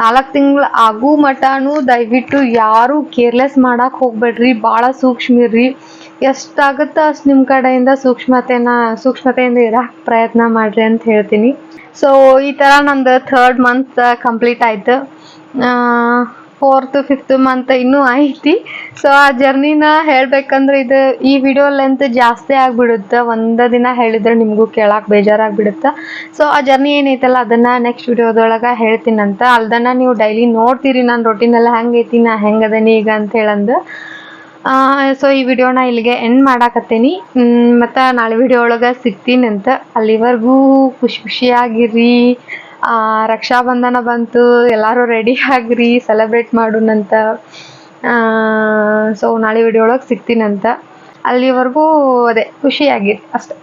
ನಾಲ್ಕು ತಿಂಗಳು ಆಗು ಮಟನೂ ದಯವಿಟ್ಟು ಯಾರೂ ಕೇರ್ಲೆಸ್ ಮಾಡಕ್ಕೆ ಹೋಗ್ಬೇಡ್ರಿ. ಭಾಳ ಸೂಕ್ಷ್ಮ ಇರ್ರಿ. ಎಷ್ಟಾಗುತ್ತೋ ಅಷ್ಟು ನಿಮ್ಮ ಕಡೆಯಿಂದ ಸೂಕ್ಷ್ಮತೆನ, ಸೂಕ್ಷ್ಮತೆಯಿಂದ ಇರೋಕ್ಕೆ ಪ್ರಯತ್ನ ಮಾಡಿರಿ ಅಂತ ಹೇಳ್ತೀನಿ. ಸೊ ಈ ಥರ ನಂದು ಥರ್ಡ್ ಮಂತ್ ಕಂಪ್ಲೀಟ್ ಆಯ್ತು. ಫೋರ್ತ್ ಫಿಫ್ತ್ ಮಂತ್ ಇನ್ನೂ ಐತಿ. ಸೊ ಆ ಜರ್ನಿನ ಹೇಳ್ಬೇಕಂದ್ರೆ ಇದು ಈ ವಿಡಿಯೋ ಲೆಂತ್ ಜಾಸ್ತಿ ಆಗಿಬಿಡುತ್ತೆ? ಒಂದು ದಿನ ಹೇಳಿದ್ರೆ ನಿಮಗೂ ಕೇಳಕ್ಕೆ ಬೇಜಾರಾಗ್ಬಿಡುತ್ತೆ? ಸೊ ಆ ಜರ್ನಿ ಏನೈತಲ್ಲ, ಅದನ್ನು ನೆಕ್ಸ್ಟ್ ವಿಡಿಯೋದೊಳಗೆ ಹೇಳ್ತೀನಂತ. ಅಲ್ದನ್ನ ನೀವು ಡೈಲಿ ನೋಡ್ತೀರಿ, ನಾನು ರೊಟೀನೆಲ್ಲ ಹೆಂಗೈತಿ, ನಾ ಹೆಂಗದೇನಿ ಈಗ ಅಂತ ಹೇಳಂದು. ಸೊ ಈ ವಿಡಿಯೋನ ಇಲ್ಲಿಗೆ ಎಂಡ್ ಮಾಡಾಕತ್ತೀನಿ. ಮತ್ತು ನಾಳೆ ವಿಡಿಯೋ ಒಳಗೆ ಸಿಗ್ತೀನಂತ. ಅಲ್ಲಿವರೆಗೂ ಖುಷಿ ಖುಷಿಯಾಗಿರಿ. ರಕ್ಷಾಬಂಧನ ಬಂತು, ಎಲ್ಲರೂ ರೆಡಿ ಆಗ್ರಿ ಸೆಲೆಬ್ರೇಟ್ ಮಾಡೋಣಂತ. ಸೊ ನಾಳೆ ವಿಡಿಯೋ ಒಳಗೆ ಸಿಗ್ತೀನಂತ. ಅಲ್ಲಿವರೆಗೂ ಅದೇ ಖುಷಿಯಾಗಿರಿ ಅಷ್ಟೆ.